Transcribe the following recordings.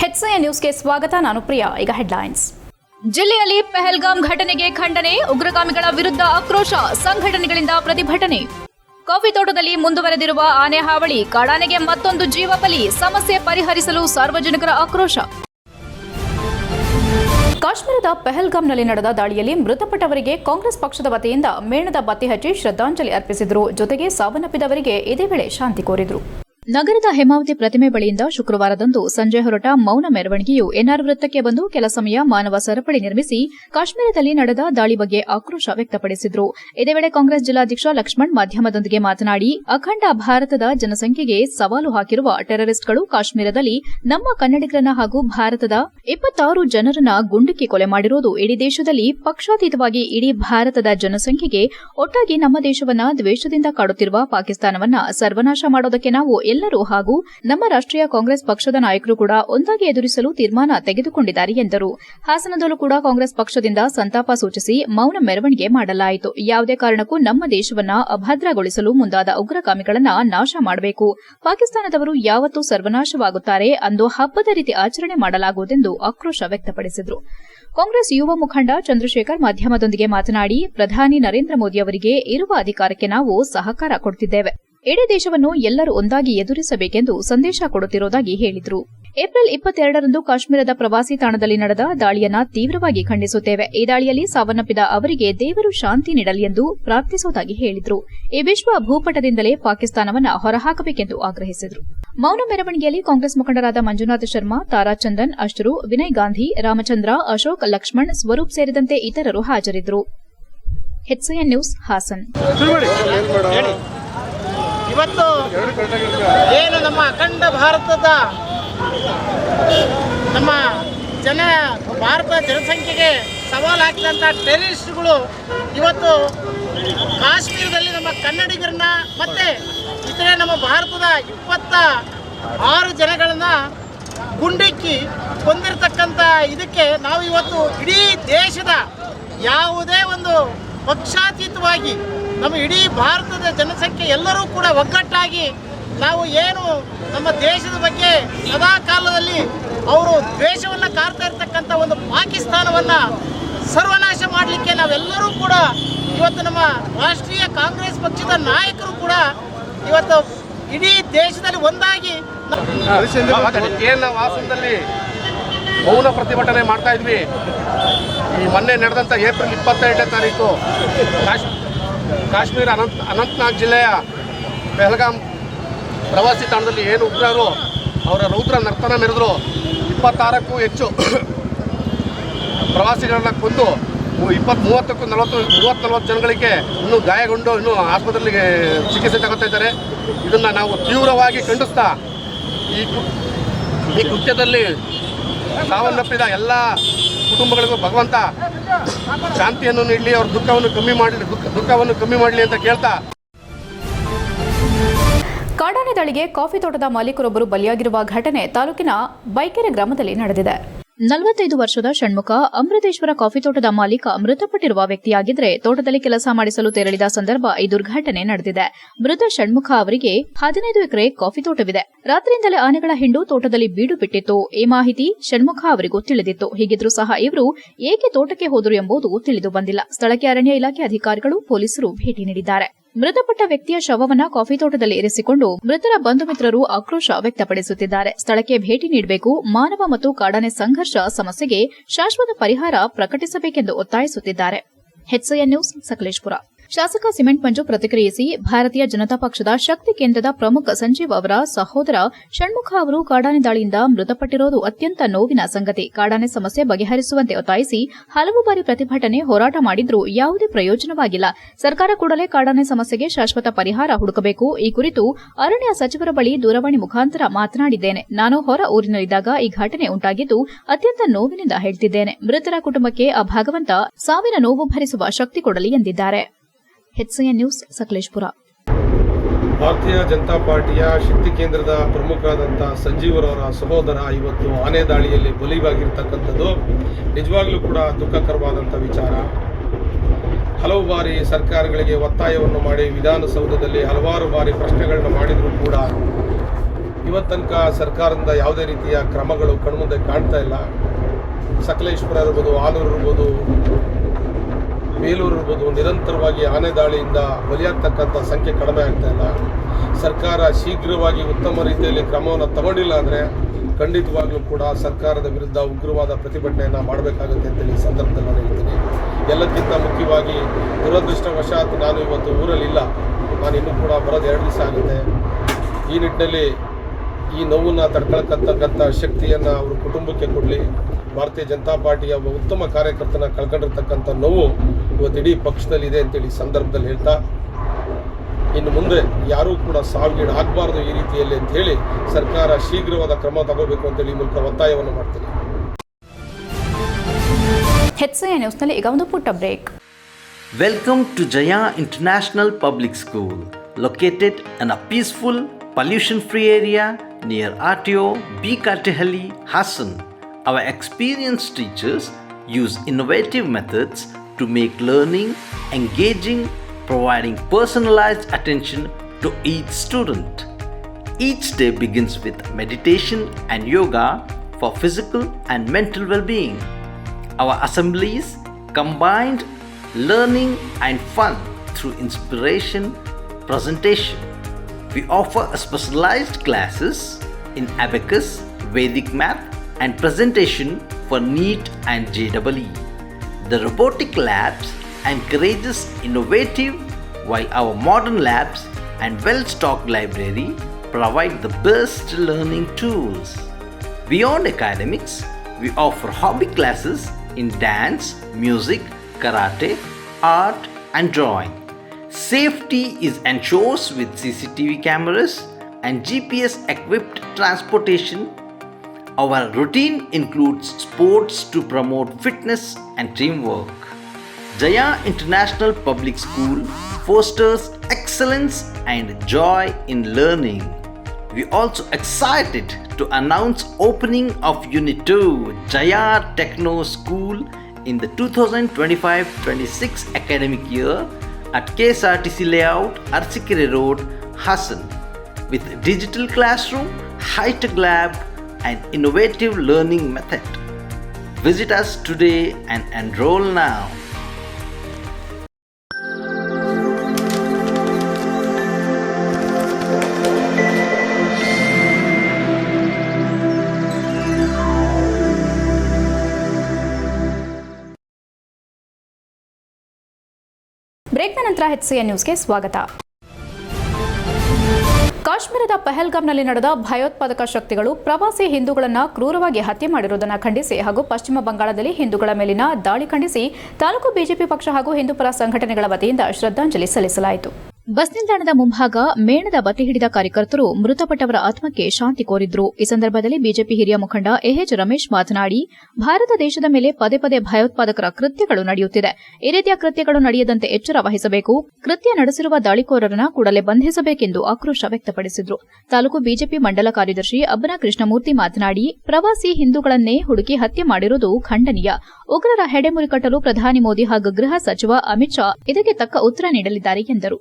ಹೆಚ್ಐ ನ್ಯೂಸ್ಗೆ ಸ್ವಾಗತ, ನಾನು ಪ್ರಿಯಾ. ಈಗ ಹೆಡ್ಲೈನ್ಸ್ ಜಿಲ್ಲೆಯಲ್ಲಿ ಪೆಹಲ್ಗಾಮ್ ಘಟನೆಗೆ ಖಂಡನೆ, ಉಗ್ರಗಾಮಿಗಳ ವಿರುದ್ಧ ಆಕ್ರೋಶ, ಸಂಘಟನೆಗಳಿಂದ ಪ್ರತಿಭಟನೆ. ಕಾಫಿ ತೋಟದಲ್ಲಿ ಮುಂದುವರೆದಿರುವ ಆನೆ ಹಾವಳಿ ಕಾಡಾನೆಗೆ ಮತ್ತೊಂದು ಜೀವ ಬಲಿ, ಸಮಸ್ಯೆ ಪರಿಹರಿಸಲು ಸಾರ್ವಜನಿಕರ ಆಕ್ರೋಶ. ಕಾಶ್ಮೀರದ ಪೆಹಲ್ಗಾಂನಲ್ಲಿ ನಡೆದ ದಾಳಿಯಲ್ಲಿ ಮೃತಪಟ್ಟವರಿಗೆ ಕಾಂಗ್ರೆಸ್ ಪಕ್ಷದ ವತಿಯಿಂದ ಮೇಣದ ಬತ್ತಿ ಹಚ್ಚಿ ಶ್ರದ್ಧಾಂಜಲಿ ಅರ್ಪಿಸಿದರು. ಜೊತೆಗೆ ಸಾವನ್ನಪ್ಪಿದವರಿಗೆ ಇದೇ ವೇಳೆ ಶಾಂತಿ ಕೋರಿದರು. ನಗರದ ಹೇಮಾವತಿ ಪ್ರತಿಮೆ ಬಳಿಯಿಂದ ಶುಕ್ರವಾರದಂದು ಸಂಜೆ ಹೊರಟ ಮೌನ ಮೆರವಣಿಗೆಯು ಎನ್ಆರ್ ವೃತ್ತಕ್ಕೆ ಬಂದು ಕೆಲ ಸಮಯ ಮಾನವ ಸರಪಳಿ ನಿರ್ಮಿಸಿ ಕಾಶ್ಮೀರದಲ್ಲಿ ನಡೆದ ದಾಳಿ ಬಗ್ಗೆ ಆಕ್ರೋಶ ವ್ಯಕ್ತಪಡಿಸಿದ್ರು. ಇದೇ ವೇಳೆ ಕಾಂಗ್ರೆಸ್ ಜಿಲ್ಲಾಧ್ಯಕ್ಷ ಲಕ್ಷ್ಮಣ್ ಮಾಧ್ಯಮದೊಂದಿಗೆ ಮಾತನಾಡಿ, ಅಖಂಡ ಭಾರತದ ಜನಸಂಖ್ಯೆಗೆ ಸವಾಲು ಹಾಕಿರುವ ಟೆರರಿಸ್ಟ್ಗಳು ಕಾಶ್ಮೀರದಲ್ಲಿ ನಮ್ಮ ಕನ್ನಡಿಗರನ್ನ ಹಾಗೂ ಭಾರತದ ಇಪ್ಪತ್ತಾರು ಜನರನ್ನ ಗುಂಡಿಕ್ಕಿ ಕೊಲೆ ಮಾಡಿರುವುದು ಇಡೀ ದೇಶದಲ್ಲಿ ಪಕ್ಷಾತೀತವಾಗಿ ಇಡೀ ಭಾರತದ ಜನಸಂಖ್ಯೆಗೆ ಒಟ್ಟಾಗಿ ನಮ್ಮ ದೇಶವನ್ನ ದ್ವೇಷದಿಂದ ಕಾಡುತ್ತಿರುವ ಪಾಕಿಸ್ತಾನವನ್ನ ಸರ್ವನಾಶ ಮಾಡೋದಕ್ಕೆ ನಾವು ಎಲ್ಲರೂ ಹಾಗೂ ನಮ್ಮ ರಾಷ್ಟ್ರೀಯ ಕಾಂಗ್ರೆಸ್ ಪಕ್ಷದ ನಾಯಕರು ಕೂಡ ಒಂದಾಗಿ ಎದುರಿಸಲು ತೀರ್ಮಾನ ತೆಗೆದುಕೊಂಡಿದ್ದಾರೆ ಎಂದರು. ಹಾಸನದಲ್ಲೂ ಕೂಡ ಕಾಂಗ್ರೆಸ್ ಪಕ್ಷದಿಂದ ಸಂತಾಪ ಸೂಚಿಸಿ ಮೌನ ಮೆರವಣಿಗೆ ಮಾಡಲಾಯಿತು. ಯಾವುದೇ ಕಾರಣಕ್ಕೂ ನಮ್ಮ ದೇಶವನ್ನ ಅಭದ್ರಗೊಳಿಸಲು ಮುಂದಾದ ಉಗ್ರಗಾಮಿಗಳನ್ನ ನಾಶ ಮಾಡಬೇಕು. ಪಾಕಿಸ್ತಾನದವರು ಯಾವತ್ತೂ ಸರ್ವನಾಶವಾಗುತ್ತಾರೆ ಅಂದು ಹಬ್ಬದ ರೀತಿ ಆಚರಣೆ ಮಾಡಲಾಗುವುದೆಂದು ಆಕ್ರೋಶ ವ್ಯಕ್ತಪಡಿಸಿದರು. ಕಾಂಗ್ರೆಸ್ ಯುವ ಮುಖಂಡ ಚಂದ್ರಶೇಖರ್ ಮಾಧ್ಯಮದೊಂದಿಗೆ ಮಾತನಾಡಿ, ಪ್ರಧಾನಿ ನರೇಂದ್ರ ಮೋದಿ ಅವರಿಗೆ ಇರುವ ಅಧಿಕಾರಕ್ಕೆ ನಾವು ಸಹಕಾರ ಕೊಡುತ್ತಿದ್ದೇವೆ ಇಡೀ ದೇಶವನ್ನು ಎಲ್ಲರೂ ಒಂದಾಗಿ ಎದುರಿಸಬೇಕೆಂದು ಸಂದೇಶ ಕೊಡುತ್ತಿರುವುದಾಗಿ ಹೇಳಿದರು. ಏಪ್ರಿಲ್ ಇಪ್ಪತ್ತೆರಡರಂದು ಕಾಶ್ಮೀರದ ಪ್ರವಾಸಿ ತಾಣದಲ್ಲಿ ನಡೆದ ದಾಳಿಯನ್ನ ತೀವ್ರವಾಗಿ ಖಂಡಿಸುತ್ತೇವೆ. ಈ ದಾಳಿಯಲ್ಲಿ ಸಾವನ್ನಪ್ಪಿದ ಅವರಿಗೆ ದೇವರು ಶಾಂತಿ ನೀಡಲಿ ಎಂದು ಪ್ರಾರ್ಥಿಸುವುದಾಗಿ ಹೇಳಿದರು. ಈ ವಿಶ್ವ ಭೂಪಟದಿಂದಲೇ ಪಾಕಿಸ್ತಾನವನ್ನು ಹೊರಹಾಕಬೇಕೆಂದು ಆಗ್ರಹಿಸಿದರು. ಮೌನ ಮೆರವಣಿಗೆಯಲ್ಲಿ ಕಾಂಗ್ರೆಸ್ ಮುಖಂಡರಾದ ಮಂಜುನಾಥ ಶರ್ಮಾ ತಾರಾಚಂದನ್ ಅಶ್ರು, ವಿನಯ್ ಗಾಂಧಿ, ರಾಮಚಂದ್ರ, ಅಶೋಕ್, ಲಕ್ಷ್ಮಣ್, ಸ್ವರೂಪ್ ಸೇರಿದಂತೆ ಇತರರು ಹಾಜರಿದ್ದರು ಇವತ್ತು ಏನು ನಮ್ಮ ಅಖಂಡ ಭಾರತದ ನಮ್ಮ ಜನ ಭಾರತ ಜನಸಂಖ್ಯೆಗೆ ಸವಾಲು ಹಾಕಿದಂಥ ಟೆರರಿಸ್ಟ್ಗಳು ಇವತ್ತು ಕಾಶ್ಮೀರದಲ್ಲಿ ನಮ್ಮ ಕನ್ನಡಿಗರನ್ನ ಮತ್ತೆ ಇತರೆ ನಮ್ಮ ಭಾರತದ ಇಪ್ಪತ್ತ ಆರು ಜನಗಳನ್ನ ಗುಂಡಿಕ್ಕಿ ಕೊಂದಿರ್ತಕ್ಕಂಥ ಇದಕ್ಕೆ ನಾವು ಇವತ್ತು ಇಡೀ ದೇಶದ ಯಾವುದೇ ಒಂದು ಪಕ್ಷಾತೀತವಾಗಿ ನಮ್ಮ ಇಡೀ ಭಾರತದ ಜನಸಂಖ್ಯೆ ಎಲ್ಲರೂ ಕೂಡ ಒಗ್ಗಟ್ಟಾಗಿ ನಾವು ಏನು ನಮ್ಮ ದೇಶದ ಬಗ್ಗೆ ಸದಾ ಕಾಲದಲ್ಲಿ ಅವರು ದ್ವೇಷವನ್ನು ಕಾರ್ತಾ ಇರ್ತಕ್ಕಂಥ ಒಂದು ಪಾಕಿಸ್ತಾನವನ್ನು ಸರ್ವನಾಶ ಮಾಡಲಿಕ್ಕೆ ನಾವೆಲ್ಲರೂ ಕೂಡ ಇವತ್ತು ನಮ್ಮ ರಾಷ್ಟ್ರೀಯ ಕಾಂಗ್ರೆಸ್ ಪಕ್ಷದ ನಾಯಕರು ಕೂಡ ಇವತ್ತು ಇಡೀ ದೇಶದಲ್ಲಿ ಒಂದಾಗಿ ಹಾಸನದಲ್ಲಿ ಮೌನ ಪ್ರತಿಭಟನೆ ಮಾಡ್ತಾ ಇದ್ವಿ. ಈ ಮೊನ್ನೆ ನಡೆದಂಥ ಏಪ್ರಿಲ್ ಇಪ್ಪತ್ತೆರಡನೇ ತಾರೀಕು. ಕಾಶ್ಮೀರ ಅನಂತ್ ಅನಂತನಾಗ್ ಜಿಲ್ಲೆಯ ಪೆಹಲ್ಗಾಮ್ ಪ್ರವಾಸಿ ತಾಣದಲ್ಲಿ ಏನು ಉಗ್ರರು ಅವರ ರೌದ್ರ ನರ್ತನ ಮೆರೆದ್ರು, ಇಪ್ಪತ್ತಾರಕ್ಕೂ ಹೆಚ್ಚು ಪ್ರವಾಸಿಗಳನ್ನ ಕೊಂದು ಇಪ್ಪತ್ತು ಮೂವತ್ತಕ್ಕೂ ನಲವತ್ತು ಮೂವತ್ತು ನಲವತ್ತು ಜನಗಳಿಗೆ ಇನ್ನೂ ಗಾಯಗೊಂಡು ಇನ್ನೂ ಆಸ್ಪತ್ರೆಗೆ ಚಿಕಿತ್ಸೆ ತಗೋತಾ ಇದ್ದಾರೆ. ಇದನ್ನು ನಾವು ತೀವ್ರವಾಗಿ ಖಂಡಿಸ್ತಾ ಈ ಈ ಕೃತ್ಯದಲ್ಲಿ ಸಾವನ್ನಪ್ಪಿದ ಎಲ್ಲ ಕುಟುಂಬಗಳಿಗೂ ಭಗವಂತ ಶಾಂತಿಯನ್ನು ನೀಡಲಿ, ಅವ್ರ ದುಃಖವನ್ನು ಕಮ್ಮಿ ಮಾಡಲಿ ದುಃಖವನ್ನು ಕಮ್ಮಿ ಮಾಡಲಿ ಅಂತ ಕೇಳ್ತಾ. ಕಾಡಾನೆ ದಳಿಗೆ ಕಾಫಿ ತೋಟದ ಮಾಲೀಕರೊಬ್ಬರು ಬಲಿಯಾಗಿರುವ ಘಟನೆ ತಾಲೂಕಿನ ಬೈಕೆರೆ ಗ್ರಾಮದಲ್ಲಿ ನಡೆದಿದೆ. ನಲವತ್ತೈದು ವರ್ಷದ ಷಣ್ಮುಖ ಅಮೃತೇಶ್ವರ ಕಾಫಿ ತೋಟದ ಮಾಲೀಕ ಮೃತಪಟ್ಟಿರುವ ವ್ಯಕ್ತಿಯಾಗಿದ್ರೆ ತೋಟದಲ್ಲಿ ಕೆಲಸ ಮಾಡಿಸಲು ತೆರಳಿದ ಸಂದರ್ಭ ಈ ದುರ್ಘಟನೆ ನಡೆದಿದೆ. ಮೃತ ಷಣ್ಮುಖ ಅವರಿಗೆ ಹದಿನೈದು ಎಕರೆ ಕಾಫಿ ತೋಟವಿದೆ. ರಾತ್ರಿಯಿಂದಲೇ ಆನೆಗಳ ಹಿಂಡು ತೋಟದಲ್ಲಿ ಬೀಡು ಬಿಟ್ಟಿತ್ತು. ಈ ಮಾಹಿತಿ ಷಣ್ಮುಖ ಅವರಿಗೂ ತಿಳಿದಿತ್ತು. ಹೀಗಿದ್ರೂ ಸಹ ಇವರು ಏಕೆ ತೋಟಕ್ಕೆ ಹೋದರು ಎಂಬುದು ತಿಳಿದು ಬಂದಿಲ್ಲ. ಸ್ಥಳಕ್ಕೆ ಅರಣ್ಯ ಇಲಾಖೆ ಅಧಿಕಾರಿಗಳು, ಪೊಲೀಸರು ಭೇಟಿ ನೀಡಿದ್ದಾರೆ. ಮೃತಪಟ್ಟ ವ್ಯಕ್ತಿಯ ಶವವನ್ನ ಕಾಫಿ ತೋಟದಲ್ಲಿ ಇರಿಸಿಕೊಂಡು ಮೃತರ ಬಂಧು ಮಿತ್ರರು ಆಕ್ರೋಶ ವ್ಯಕ್ತಪಡಿಸುತ್ತಿದ್ದಾರೆ. ಸ್ಥಳಕ್ಕೆ ಭೇಟಿ ನೀಡಬೇಕು. ಮಾನವ ಮತ್ತು ಕಾಡಾನೆ ಸಂಘರ್ಷ ಸಮಸ್ಯೆಗೆ ಶಾಶ್ವತ ಪರಿಹಾರ ಪ್ರಕಟಿಸಬೇಕೆಂದು ಒತ್ತಾಯಿಸುತ್ತಿದ್ದಾರೆ. ನ್ಯೂಸ್ ಸಕಲೇಶ್ಪುರ ಶಾಸಕ ಸಿಮೆಂಟ್ ಮಂಜು ಪ್ರತಿಕ್ರಿಯಿಸಿ, ಭಾರತೀಯ ಜನತಾ ಪಕ್ಷದ ಶಕ್ತಿ ಕೇಂದ್ರದ ಪ್ರಮುಖ ಸಂಜೀವ್ ಅವರ ಸಹೋದರ ಷಣ್ಮುಖ ಅವರು ಕಾಡಾನೆ ದಾಳಿಯಿಂದ ಮೃತಪಟ್ಟಿರೋದು ಅತ್ಯಂತ ನೋವಿನ ಸಂಗತಿ. ಕಾಡಾನೆ ಸಮಸ್ಯೆ ಬಗೆಹರಿಸುವಂತೆ ಒತ್ತಾಯಿಸಿ, ಹಲವು ಬಾರಿ ಪ್ರತಿಭಟನೆ ಹೋರಾಟ ಮಾಡಿದ್ರೂ ಯಾವುದೇ ಪ್ರಯೋಜನವಾಗಿಲ್ಲ. ಸರ್ಕಾರ ಕೂಡಲೇ ಕಾಡಾನೆ ಸಮಸ್ಯೆಗೆ ಶಾಶ್ವತ ಪರಿಹಾರ ಹುಡುಕಬೇಕು. ಈ ಕುರಿತು ಅರಣ್ಯ ಸಚಿವರ ಬಳಿ ದೂರವಾಣಿ ಮುಖಾಂತರ ಮಾತನಾಡಿದ್ದೇನೆ. ನಾನು ಹೊರ ಊರಿನಲ್ಲಿದ್ದಾಗ ಈ ಘಟನೆ ಉಂಟಾಗಿದ್ದು ಅತ್ಯಂತ ನೋವಿನಿಂದ ಹೇಳ್ತಿದ್ದೇನೆ. ಮೃತರ ಕುಟುಂಬಕ್ಕೆ ಆ ಭಾಗವಂತ ಸಾವಿನ ನೋವು ಭರಿಸುವ ಶಕ್ತಿ ಕೊಡಲಿ ಎಂದಿದ್ದಾರೆ. HIN news Sakleshpur. ಭಾರತೀಯ ಜನತಾ ಪಾರ್ಟಿಯ ಶಕ್ತಿ ಕೇಂದ್ರದ ಪ್ರಮುಖರಾದಂತಹ ಸಂಜೀವರವರ ಸಹೋದರ ಇವತ್ತು ಆನೆ ದಾಳಿಯಲ್ಲಿ ಬಲಿವಾಗಿರ್ತಕ್ಕಂಥದ್ದು ನಿಜವಾಗ್ಲೂ ಕೂಡ ದುಃಖಕರವಾದಂಥ ವಿಚಾರ. ಹಲವು ಬಾರಿ ಸರ್ಕಾರಗಳಿಗೆ ಒತ್ತಾಯವನ್ನು ಮಾಡಿ ವಿಧಾನಸೌಧದಲ್ಲಿ ಹಲವಾರು ಬಾರಿ ಪ್ರಶ್ನೆಗಳನ್ನು ಮಾಡಿದರೂ ಕೂಡ ಇವತ್ತನಕ ತನಕ ಸರ್ಕಾರದಿಂದ ಯಾವುದೇ ರೀತಿಯ ಕ್ರಮಗಳು ಕಣ್ಮುಂದೆ ಕಾಣ್ತಾ ಇಲ್ಲ. ಸಕಲೇಶ್ಪುರ ಇರ್ಬೋದು ಆಲೂರು ಇರ್ಬೋದು ಬೇಲೂರು ಇರ್ಬೋದು, ನಿರಂತರವಾಗಿ ಆನೆ ದಾಳಿಯಿಂದ ಬಲಿಯಾಗ್ತಕ್ಕಂಥ ಸಂಖ್ಯೆ ಕಡಿಮೆ ಆಗ್ತಾ ಇಲ್ಲ. ಸರ್ಕಾರ ಶೀಘ್ರವಾಗಿ ಉತ್ತಮ ರೀತಿಯಲ್ಲಿ ಕ್ರಮವನ್ನು ತಗೊಂಡಿಲ್ಲ ಅಂದರೆ ಖಂಡಿತವಾಗ್ಲೂ ಕೂಡ ಸರ್ಕಾರದ ವಿರುದ್ಧ ಉಗ್ರವಾದ ಪ್ರತಿಭಟನೆಯನ್ನು ಮಾಡಬೇಕಾಗುತ್ತೆ ಅಂತೇಳಿ ಈ ಸಂದರ್ಭದಲ್ಲಿ ನಾನು ಹೇಳ್ತೀನಿ. ಎಲ್ಲಕ್ಕಿಂತ ಮುಖ್ಯವಾಗಿ ದುರದೃಷ್ಟವಶಾತ್ ನಾನು ಇವತ್ತು ಊರಲ್ಲಿಲ್ಲ ನಾನು ಇನ್ನೂ ಕೂಡ ಬರೋದು ಎರಡು ದಿವಸ ಆಗುತ್ತೆ. ಈ ನಿಟ್ಟಿನಲ್ಲಿ ಈ ನೋವನ್ನು ತಡ್ಕೊಳ್ತಕ್ಕಂಥ ಶಕ್ತಿಯನ್ನು ಅವ್ರ ಕುಟುಂಬಕ್ಕೆ ಕೊಡಲಿ. ಭಾರತೀಯ ಜನತಾ ಪಾರ್ಟಿಯ ಒಬ್ಬ ಉತ್ತಮ ಕಾರ್ಯಕರ್ತನ ಕಳ್ಕೊಂಡಿರ್ತಕ್ಕಂಥ ನೋವು ಇವತ್ತು ಇಡೀ ಪಕ್ಷದಲ್ಲಿ ಇದೆ ಅಂತೇಳಿ ಸಂದರ್ಭದಲ್ಲಿ ಹೇಳ್ತಾ ಇನ್ನು ಮುಂದೆ ಯಾರೂ ಕೂಡ ಸಾವಿಗೀಡು ಆಗಬಾರ್ದು ಈ ರೀತಿಯಲ್ಲಿ ಅಂತ ಹೇಳಿ ಸರ್ಕಾರ ಶೀಘ್ರವಾದ ಕ್ರಮ ತಗೋಬೇಕು ಅಂತೇಳಿ ಈ ಮೂಲಕ ಒತ್ತಾಯವನ್ನು ಮಾಡ್ತೀನಿ ನ್ಯೂಸ್ನಲ್ಲಿ ಈಗ ಒಂದು ಪುಟ್ಟ break welcome to Jaya international public school located on a peaceful pollution free area near R T O B Katehalli, Hassan. Our experienced teachers use innovative methods to make learning engaging, providing personalized attention to each student. Each day begins with meditation and yoga for physical and mental well being. Our assemblies combined learning and fun through inspiration presentation. We offer specialized classes in abacus, Vedic math, and presentation for NEET and JEE. The robotic labs encourages innovative, while our modern labs and well-stocked library provide the best learning tools. Beyond academics, we offer hobby classes in dance, music, karate, art, and drawing. Safety is ensured with CCTV cameras and GPS equipped transportation. Our routine includes sports to promote fitness and teamwork. Jaya International Public School fosters excellence and joy in learning. We are also excited to announce opening of Unit 2 Jaya Techno School in the 2025-26 academic year at KSRTC layout Arsikere Road, Hassan with digital classroom, high-tech lab and innovative learning method. Visit us today and enroll now. ಬ್ರೇಕ್ನ ನಂತರ HCA ನ್ಯೂಸ್ಗೆ ಸ್ವಾಗತ ಕಾಶ್ಮೀರದ ಪಹಲ್ಗಾಮ್ನಲ್ಲಿ ನಡೆದ ಭಯೋತ್ಪಾದಕ ಶಕ್ತಿಗಳು ಪ್ರವಾಸಿ ಹಿಂದೂಗಳನ್ನು ಕ್ರೂರವಾಗಿ ಹತ್ಯೆ ಮಾಡಿರುವುದನ್ನು ಖಂಡಿಸಿ ಹಾಗೂ ಪಶ್ಚಿಮ ಬಂಗಾಳದಲ್ಲಿ ಹಿಂದೂಗಳ ಮೇಲಿನ ದಾಳಿ ಖಂಡಿಸಿ ತಾಲೂಕು ಬಿಜೆಪಿ ಪಕ್ಷ ಹಾಗೂ ಹಿಂದೂಪರ ಸಂಘಟನೆಗಳ ವತಿಯಿಂದ ಶ್ರದ್ಧಾಂಜಲಿ ಸಲ್ಲಿಸಲಾಯಿತು. ಬಸ್ ನಿಲ್ದಾಣದ ಮುಂಭಾಗ ಮೇಣದ ಬತ್ತಿ ಹಿಡಿದ ಕಾರ್ಯಕರ್ತರು ಮೃತಪಟ್ಟವರ ಆತ್ಮಕ್ಕೆ ಶಾಂತಿ ಕೋರಿದ್ರು. ಈ ಸಂದರ್ಭದಲ್ಲಿ ಬಿಜೆಪಿ ಹಿರಿಯ ಮುಖಂಡ ಎಹೆಚ್ ರಮೇಶ್ ಮಾತನಾಡಿ, ಭಾರತ ದೇಶದ ಮೇಲೆ ಪದೇ ಪದೇ ಭಯೋತ್ಪಾದಕರ ಕೃತ್ಯಗಳು ನಡೆಯುತ್ತಿದೆ. ಈ ರೀತಿಯ ಕೃತ್ಯಗಳು ನಡೆಯದಂತೆ ಎಚ್ಚರ ವಹಿಸಬೇಕು. ಕೃತ್ಯ ನಡೆಸಿರುವ ದಾಳಿಕೋರರನ್ನ ಕೂಡಲೇ ಬಂಧಿಸಬೇಕೆಂದು ಆಕ್ರೋಶ ವ್ಯಕ್ತಪಡಿಸಿದರು. ತಾಲೂಕು ಬಿಜೆಪಿ ಮಂಡಲ ಕಾರ್ಯದರ್ಶಿ ಅಬ್ಬನ ಕೃಷ್ಣಮೂರ್ತಿ ಮಾತನಾಡಿ, ಪ್ರವಾಸಿ ಹಿಂದೂಗಳನ್ನೇ ಹುಡುಕಿ ಹತ್ಯೆ ಮಾಡಿರುವುದು ಖಂಡನೀಯ. ಉಗ್ರರ ಹೆಡೆಮುರಿ ಕಟ್ಟಲು ಪ್ರಧಾನಿ ಮೋದಿ ಹಾಗೂ ಗೃಹ ಸಚಿವ ಅಮಿತ್ ಶಾ ಇದಕ್ಕೆ ತಕ್ಕ ಉತ್ತರ ನೀಡಲಿದ್ದಾರೆ ಎಂದರು.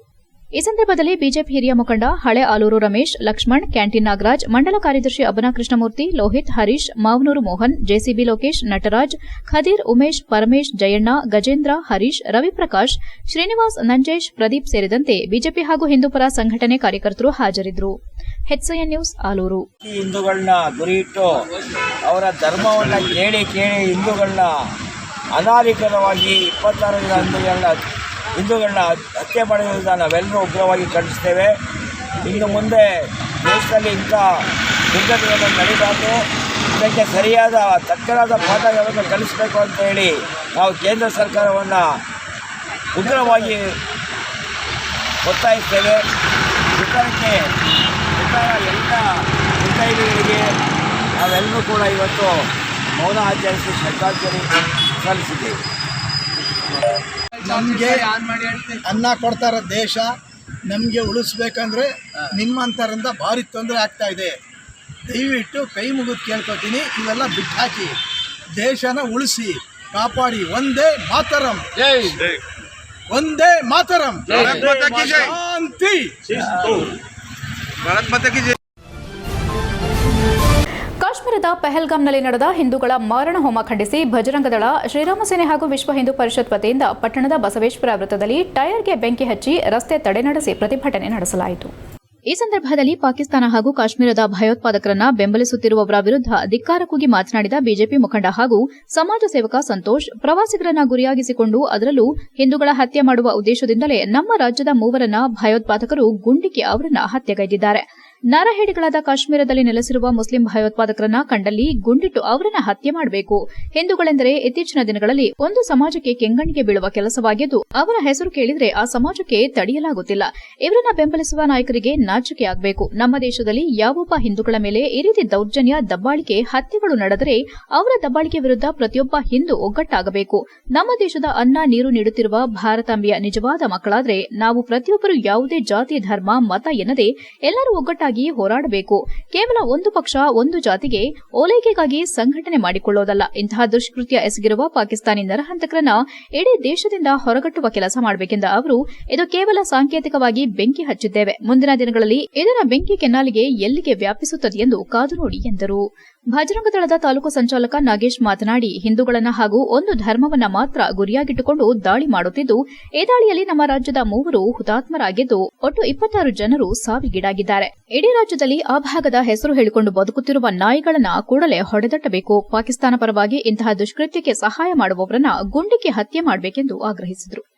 ಈ ಸಂದರ್ಭದಲ್ಲಿ ಬಿಜೆಪಿ ಹಿರಿಯ ಮುಖಂಡ ಹಳೆ ಆಲೂರು ರಮೇಶ್, ಲಕ್ಷ್ಮಣ್, ಕ್ಯಾಂಟೀನ್ ನಾಗರಾಜ್, ಮಂಡಲ ಕಾರ್ಯದರ್ಶಿ ಅಬನಾ ಕೃಷ್ಣಮೂರ್ತಿ, ಲೋಹಿತ್, ಹರೀಶ್, ಮಾವನೂರು ಮೋಹನ್, ಜೆಸಿಬಿ ಲೋಕೇಶ್, ನಟರಾಜ್, ಖದೀರ್, ಉಮೇಶ್, ಪರಮೇಶ್, ಜಯಣ್ಣ, ಗಜೇಂದ್ರ, ಹರೀಶ್, ರವಿಪ್ರಕಾಶ್, ಶ್ರೀನಿವಾಸ್, ನಂಜೇಶ್, ಪ್ರದೀಪ್ ಸೇರಿದಂತೆ ಬಿಜೆಪಿ ಹಾಗೂ ಹಿಂದೂಪರ ಸಂಘಟನೆ ಕಾರ್ಯಕರ್ತರು ಹಾಜರಿದ್ದರು. ನ್ಯೂಸ್, ಆಲೂರು. ಹಿಂದೂಗಳನ್ನ ಗುರಿಯಿಟ್ಟು ಅವರ ಧರ್ಮವನ್ನು ಕೇಳಿ ಕೇಳಿ ಹಿಂದೂಗಳನ್ನ ಅನಾಧಿಕೃತವಾಗಿ ಇಪ್ಪತ್ತಾರು ಹಿಂದೂಗಳನ್ನ ಹತ್ಯೆ ಮಾಡಿರೋದನ್ನ ನಾವೆಲ್ಲರೂ ಉಗ್ರವಾಗಿ ಖಂಡಿಸ್ತೇವೆ. ಇನ್ನು ಮುಂದೆ ದೇಶದಲ್ಲಿ ಇಂಥ ದುರ್ಘಟನೆಗಳು ನಡೀಬಾರ್ದು. ಇದಕ್ಕೆ ಸರಿಯಾದ, ತಕ್ಕನಾದ ಪಾಠಗಳನ್ನು ಕಲಿಸಬೇಕು ಅಂತ ಹೇಳಿ ನಾವು ಕೇಂದ್ರ ಸರ್ಕಾರವನ್ನು ಉಗ್ರವಾಗಿ ಒತ್ತಾಯಿಸ್ತೇವೆ. ಸರ್ಕಾರಕ್ಕೆ ಸರ್ಕಾರ ಎಲ್ಲ ಮುತ್ತೈದೆಗಳಿಗೆ ನಾವೆಲ್ಲರೂ ಕೂಡ ಇವತ್ತು ಮೌನ ಆಚರಿಸಿ ಶ್ರದ್ಧಾಂಜಲಿ ಸಲ್ಲಿಸಿದ್ದೇವೆ. ನಮಗೆ ಅನ್ನ ಕೊಡ್ತಾ ಇರೋ ದೇಶ ನಮಗೆ ಉಳಿಸ್ಬೇಕಂದ್ರೆ ನಿಮ್ಮಂಥರಿಂದ ಭಾರಿ ತೊಂದರೆ ಆಗ್ತಾ ಇದೆ. ದಯವಿಟ್ಟು ಕೈ ಮುಗಿದು ಕೇಳ್ಕೊತೀನಿ ಇವೆಲ್ಲ ಬಿಟ್ಟಾಕಿ ದೇಶನ ಉಳಿಸಿ ಕಾಪಾಡಿ ಒಂದೇ ಮಾತರಂ. ಒಂದೇ ಮಾತರಂ. ಶಾಂತಿ. ಕಾಶ್ಮೀರದ ಪೆಹಲ್ಗಾಂನಲ್ಲಿ ನಡೆದ ಹಿಂದೂಗಳ ಮಾರಣ ಹೋಮ ಖಂಡಿಸಿ ಭಜರಂಗದಳ ಶ್ರೀರಾಮ ಸೇನೆ ಹಾಗೂ ವಿಶ್ವ ಹಿಂದೂ ಪರಿಷತ್ ವತಿಯಿಂದ ಪಟ್ಟಣದ ಬಸವೇಶ್ವರ ವೃತ್ತದಲ್ಲಿ ಟೈರ್ಗೆ ಬೆಂಕಿ ಹಚ್ಚಿ ರಸ್ತೆ ತಡೆ ನಡೆಸಿ ಪ್ರತಿಭಟನೆ ನಡೆಸಲಾಯಿತು. ಈ ಸಂದರ್ಭದಲ್ಲಿ ಪಾಕಿಸ್ತಾನ ಹಾಗೂ ಕಾಶ್ಮೀರದ ಭಯೋತ್ಪಾದಕರನ್ನ ಬೆಂಬಲಿಸುತ್ತಿರುವವರ ವಿರುದ್ಧ ಧಿಕ್ಕಾರ ಕೂಗಿ ಮಾತನಾಡಿದ ಬಿಜೆಪಿ ಮುಖಂಡ ಹಾಗೂ ಸಮಾಜ ಸೇವಕ ಸಂತೋಷ್, ಪ್ರವಾಸಿಗರನ್ನ ಗುರಿಯಾಗಿಸಿಕೊಂಡು ಅದರಲ್ಲೂ ಹಿಂದೂಗಳ ಹತ್ಯೆ ಮಾಡುವ ಉದ್ದೇಶದಿಂದಲೇ ನಮ್ಮ ರಾಜ್ಯದ ಮೂವರನ್ನ ಭಯೋತ್ಪಾದಕರು ಗುಂಡಿಕ್ಕಿ ಅವರನ್ನ ಹತ್ಯೆಗೈದಿದ್ದಾರೆ. ನರಹೇಡಿಗಳಾದ ಕಾಶ್ಮೀರದಲ್ಲಿ ನೆಲೆಸಿರುವ ಮುಸ್ಲಿಂ ಭಯೋತ್ಪಾದಕರನ್ನ ಕಂಡಲ್ಲಿ ಗುಂಡಿಟ್ಟು ಅವರನ್ನ ಹತ್ಯೆ ಮಾಡಬೇಕು. ಹಿಂದೂಗಳೆಂದರೆ ಇತ್ತೀಚಿನ ದಿನಗಳಲ್ಲಿ ಒಂದು ಸಮಾಜಕ್ಕೆ ಕೆಂಗಣ್ಣಿಗೆ ಬೀಳುವ ಕೆಲಸವಾಗಿದ್ದು, ಅವರ ಹೆಸರು ಕೇಳಿದ್ರೆ ಆ ಸಮಾಜಕ್ಕೆ ತಡೆಯಲಾಗುತ್ತಿಲ್ಲ. ಇವರನ್ನ ಬೆಂಬಲಿಸುವ ನಾಯಕರಿಗೆ ನಾಚಿಕೆ ಆಗಬೇಕು. ನಮ್ಮ ದೇಶದಲ್ಲಿ ಯಾವೊಬ್ಬ ಹಿಂದೂಗಳ ಮೇಲೆ ಈ ರೀತಿ ದೌರ್ಜನ್ಯ, ದಬ್ಬಾಳಿಕೆ, ಹತ್ಯೆಗಳು ನಡೆದರೆ ಅವರ ದಬ್ಬಾಳಿಕೆ ವಿರುದ್ಧ ಪ್ರತಿಯೊಬ್ಬ ಹಿಂದೂ ಒಗ್ಗಟ್ಟಾಗಬೇಕು. ನಮ್ಮ ದೇಶದ ಅನ್ನ, ನೀರು ನೀಡುತ್ತಿರುವ ಭಾರತಾಂಬೆಯ ನಿಜವಾದ ಮಕ್ಕಳಾದ್ರೆ ನಾವು ಪ್ರತಿಯೊಬ್ಬರು ಯಾವುದೇ ಜಾತಿ, ಧರ್ಮ, ಮತ ಎನ್ನದೆ ಎಲ್ಲರೂ ಒಗ್ಗಟ್ಟಾಗಿ ಹೋರಾಡಬೇಕು. ಕೇವಲ ಒಂದು ಪಕ್ಷ, ಒಂದು ಜಾತಿಗೆ ಓಲೈಕೆಗಾಗಿ ಸಂಘಟನೆ ಮಾಡಿಕೊಳ್ಳೋದಲ್ಲ. ಇಂತಹ ದುಷ್ಕೃತ್ಯ ಎಸಗಿರುವ ಪಾಕಿಸ್ತಾನಿ ನರಹಂತಕರನ್ನ ಇಡೀ ದೇಶದಿಂದ ಹೊರಗಟ್ಟುವ ಕೆಲಸ ಮಾಡಬೇಕೆಂದ ಅವರು ಇದು ಕೇವಲ ಸಾಂಕೇತಿಕವಾಗಿ ಬೆಂಕಿ ಹಚ್ಚಿದ್ದೇವೆ ಮುಂದಿನ ದಿನಗಳಲ್ಲಿ ಇದರ ಬೆಂಕಿ ಕೆನ್ನಾಲಿಗೆ ಎಲ್ಲಿಗೆ ವ್ಯಾಪಿಸುತ್ತದೆ ಎಂದು ಕಾದು ನೋಡಿ ಎಂದರು. ಭಜರಂಗದಳದ ತಾಲೂಕು ಸಂಚಾಲಕ ನಾಗೇಶ್ ಮಾತನಾಡಿ, ಹಿಂದೂಗಳನ್ನ ಹಾಗೂ ಒಂದು ಧರ್ಮವನ್ನ ಮಾತ್ರ ಗುರಿಯಾಗಿಟ್ಟುಕೊಂಡು ದಾಳಿ ಮಾಡುತ್ತಿದ್ದು, ಈ ದಾಳಿಯಲ್ಲಿ ನಮ್ಮ ರಾಜ್ಯದ ಮೂವರು ಹುತಾತ್ಮರಾಗಿದ್ದು, ಒಟ್ಟು ಇಪ್ಪತ್ತಾರು ಜನರು ಸಾವಿಗೀಡಾಗಿದ್ದಾರೆ. ಇಡೀ ರಾಜ್ಯದಲ್ಲಿ ಆ ಭಾಗದ ಹೆಸರು ಹೇಳಿಕೊಂಡು ಬದುಕುತ್ತಿರುವ ನಾಯಿಗಳನ್ನ ಕೂಡಲೇ ಹೊಡೆದಟ್ಟಬೇಕು. ಪಾಕಿಸ್ತಾನ ಪರವಾಗಿ ಇಂತಹ ದುಷ್ಕೃತ್ಯಕ್ಕೆ ಸಹಾಯ ಮಾಡುವವರನ್ನ ಗುಂಡಿಕ್ಕಿ ಹತ್ಯೆ ಮಾಡಬೇಕೆಂದು ಆಗ್ರಹಿಸಿದರು.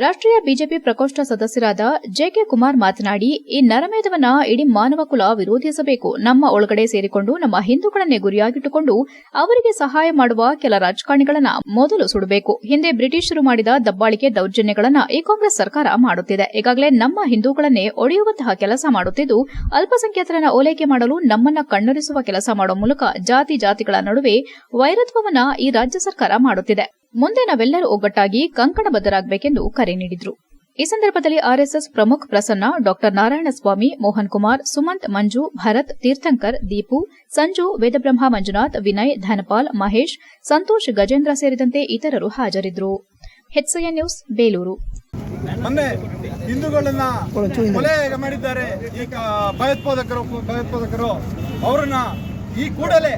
ರಾಷ್ಟ್ರೀಯ ಬಿಜೆಪಿ ಪ್ರಕೋಷ್ಠ ಸದಸ್ಯರಾದ ಜೆಕೆ ಕುಮಾರ್ ಮಾತನಾಡಿ, ಈ ನರಮೇಧವನ್ನ ಇಡೀ ಮಾನವ ಕುಲ ವಿರೋಧಿಸಬೇಕು. ನಮ್ಮ ಒಳಗಡೆ ಸೇರಿಕೊಂಡು, ನಮ್ಮ ಹಿಂದೂಗಳನ್ನೇ ಗುರಿಯಾಗಿಟ್ಟುಕೊಂಡು ಅವರಿಗೆ ಸಹಾಯ ಮಾಡುವ ಕೆಲ ರಾಜಕಾರಣಿಗಳನ್ನ ಮೊದಲು ಸುಡಬೇಕು. ಹಿಂದೆ ಬ್ರಿಟಿಷರು ಮಾಡಿದ ದಬ್ಬಾಳಿಕೆ ದೌರ್ಜನ್ಯಗಳನ್ನ ಈ ಕಾಂಗ್ರೆಸ್ ಸರ್ಕಾರ ಮಾಡುತ್ತಿದೆ. ಈಗಾಗಲೇ ನಮ್ಮ ಹಿಂದೂಗಳನ್ನೇ ಒಡೆಯುವಂತಹ ಕೆಲಸ ಮಾಡುತ್ತಿದ್ದು, ಅಲ್ಪಸಂಖ್ಯಾತರನ್ನ ಓಲೈಕೆ ಮಾಡಲು ನಮ್ಮನ್ನ ಕಣ್ಣರಿಸುವ ಕೆಲಸ ಮಾಡುವ ಮೂಲಕ ಜಾತಿ ಜಾತಿಗಳ ನಡುವೆ ವೈರತ್ವವನ್ನ ಈ ರಾಜ್ಯ ಸರ್ಕಾರ ಮಾಡುತ್ತಿದೆ. ಮುಂದೆ ನಾವೆಲ್ಲರೂ ಒಗ್ಗಟ್ಟಾಗಿ ಕಂಕಣಬದ್ಧರಾಗಬೇಕೆಂದು ಕರೆ ನೀಡಿದರು. ಈ ಸಂದರ್ಭದಲ್ಲಿ ಆರ್ಎಸ್ಎಸ್ ಪ್ರಮುಖ ಪ್ರಸನ್ನ ಡಾ ನಾರಾಯಣಸ್ವಾಮಿ ಮೋಹನ್ ಕುಮಾರ್ ಸುಮಂತ್ ಮಂಜು ಭರತ್ ತೀರ್ಥಂಕರ್ ದೀಪು ಸಂಜು ವೇದಬ್ರಹ್ಮ ಮಂಜುನಾಥ್ ವಿನಯ್ ಧನಪಾಲ್ ಮಹೇಶ್ ಸಂತೋಷ್ ಗಜೇಂದ್ರ ಸೇರಿದಂತೆ ಇತರರು ಹಾಜರಿದ್ದರು ಹೆಚ್ಸಿಎನ್ ನ್ಯೂಸ್ ಬೇಲೂರು. ಮೊನ್ನೆ ಹಿಂದೂಗಳನ್ನ ಕೊಲೆ ಮಾಡಿದ್ದಾರೆ. ಈ ಭಯೋತ್ಪಾದಕರು ಭಯೋತ್ಪಾದಕರು ಅವರನ್ನ ಈ ಕೂಡಲೇ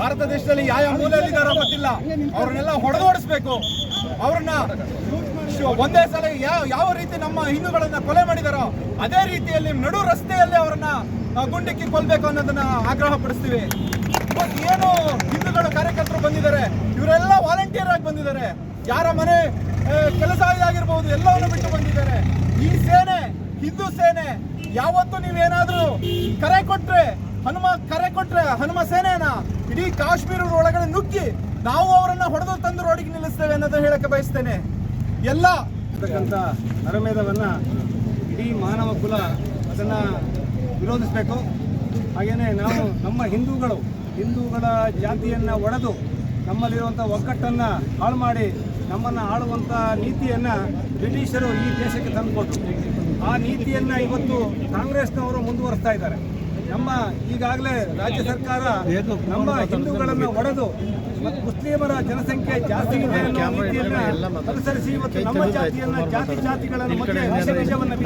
ಭಾರತ ದೇಶದಲ್ಲಿ ಯಾವ ಯಾವ ಮೂಲೆಯಲ್ಲಿದ್ದಾರೋ ಗೊತ್ತಿಲ್ಲ. ಅವ್ರನ್ನೆಲ್ಲ ಹೊಡೆದೋಡಿಸ್ಬೇಕು. ಅವ್ರನ್ನ ಒಂದೇ ಸಲ ಯಾವ ಯಾವ ರೀತಿ ನಮ್ಮ ಹಿಂದೂಗಳನ್ನ ಕೊಲೆ ಮಾಡಿದಾರೋ ಅದೇ ರೀತಿಯಲ್ಲಿ ನಡು ರಸ್ತೆಯಲ್ಲಿ ಅವರನ್ನ ಗುಂಡಿಕ್ಕಿ ಕೊಲ್ಬೇಕು ಅನ್ನೋದನ್ನ ಆಗ್ರಹ ಪಡಿಸ್ತೀವಿ ಏನು ಹಿಂದೂಗಳು ಕಾರ್ಯಕರ್ತರು ಬಂದಿದ್ದಾರೆ, ಇವರೆಲ್ಲ ವಾಲಂಟಿಯರ್ ಆಗಿ ಬಂದಿದ್ದಾರೆ. ಯಾರ ಮನೆ ಕೆಲಸ ಆಗಿರ್ಬೋದು ಎಲ್ಲವನ್ನು ಬಿಟ್ಟು ಬಂದಿದ್ದಾರೆ. ಈ ಸೇನೆ, ಹಿಂದೂ ಸೇನೆ, ಯಾವತ್ತು ನೀವೇನಾದ್ರೂ ಕರೆ ಕೊಟ್ರೆ ಹನುಮ ಕರೆ ಕೊಟ್ರೆ ಹನುಮ ಸೇನೆಯನ್ನ ಇಡೀ ಕಾಶ್ಮೀರದ ಒಳಗಡೆ ನುಗ್ಗಿ ನಾವು ಅವರನ್ನ ಹೊಡೆದು ತಂದು ರೋಡಿಗೆ ನಿಲ್ಲಿಸ್ತೇವೆ ಅನ್ನೋದನ್ನ ಹೇಳಕ್ಕೆ ಬಯಸ್ತೇನೆ. ಎಲ್ಲ ಇರ್ತಕ್ಕಂಥ ನರಮೇಧವನ್ನ ಇಡೀ ಮಾನವ ಕುಲ ಅದನ್ನ ವಿರೋಧಿಸಬೇಕು. ಹಾಗೆಯೇ ನಾವು ನಮ್ಮ ಹಿಂದೂಗಳು, ಹಿಂದೂಗಳ ಜಾತಿಯನ್ನು ಒಡೆದು ನಮ್ಮಲ್ಲಿರುವಂಥ ಒಗ್ಗಟ್ಟನ್ನು ಹಾಳು ಮಾಡಿ ನಮ್ಮನ್ನು ಆಳುವಂಥ ನೀತಿಯನ್ನು ಬ್ರಿಟಿಷರು ಈ ದೇಶಕ್ಕೆ ತಂದುಕೊಟ್ರು. ಆ ನೀತಿಯನ್ನು ಇವತ್ತು ಕಾಂಗ್ರೆಸ್ನವರು ಮುಂದುವರಿಸ್ತಾ ಇದ್ದಾರೆ. ನಮ್ಮ ಈಗಾಗಲೇ ರಾಜ್ಯ ಸರ್ಕಾರ ನಮ್ಮ ಹಿಂದೂಗಳನ್ನು ಒಡೆದು ಮತ್ತು ಮುಸ್ಲಿಮರ ಜನಸಂಖ್ಯೆ ಜಾಸ್ತಿ ಇದೆ ಅನ್ನೋ ನೀತಿಯನ್ನ ಅನುಸರಿಸಿ ಇವತ್ತು ನಮ್ಮ ಜಾತಿಯನ್ನ ಜಾತಿ ಜಾತಿಗಳನ್ನು ಮತ್ತೆ ದೇಶವನ್ನು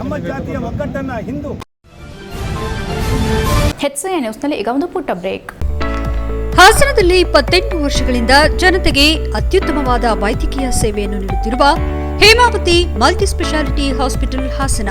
ನಮ್ಮ ಜಾತಿಯ ಒಗ್ಗಟ್ಟನ್ನ ಹಿಂದೂ. ಹೆಚ್ಸಿಎ ನ್ಯೂಸ್ನಲ್ಲಿ ಈಗ ಒಂದು ಪುಟ್ಟ ಬ್ರೇಕ್. ಹಾಸನದಲ್ಲಿ ಇಪ್ಪತ್ತೆಂಟು ವರ್ಷಗಳಿಂದ ಜನತೆಗೆ ಅತ್ಯುತ್ತಮವಾದ ವೈದ್ಯಕೀಯ ಸೇವೆಯನ್ನು ನೀಡುತ್ತಿರುವ Hemavathi multi speciality hospital Hassan.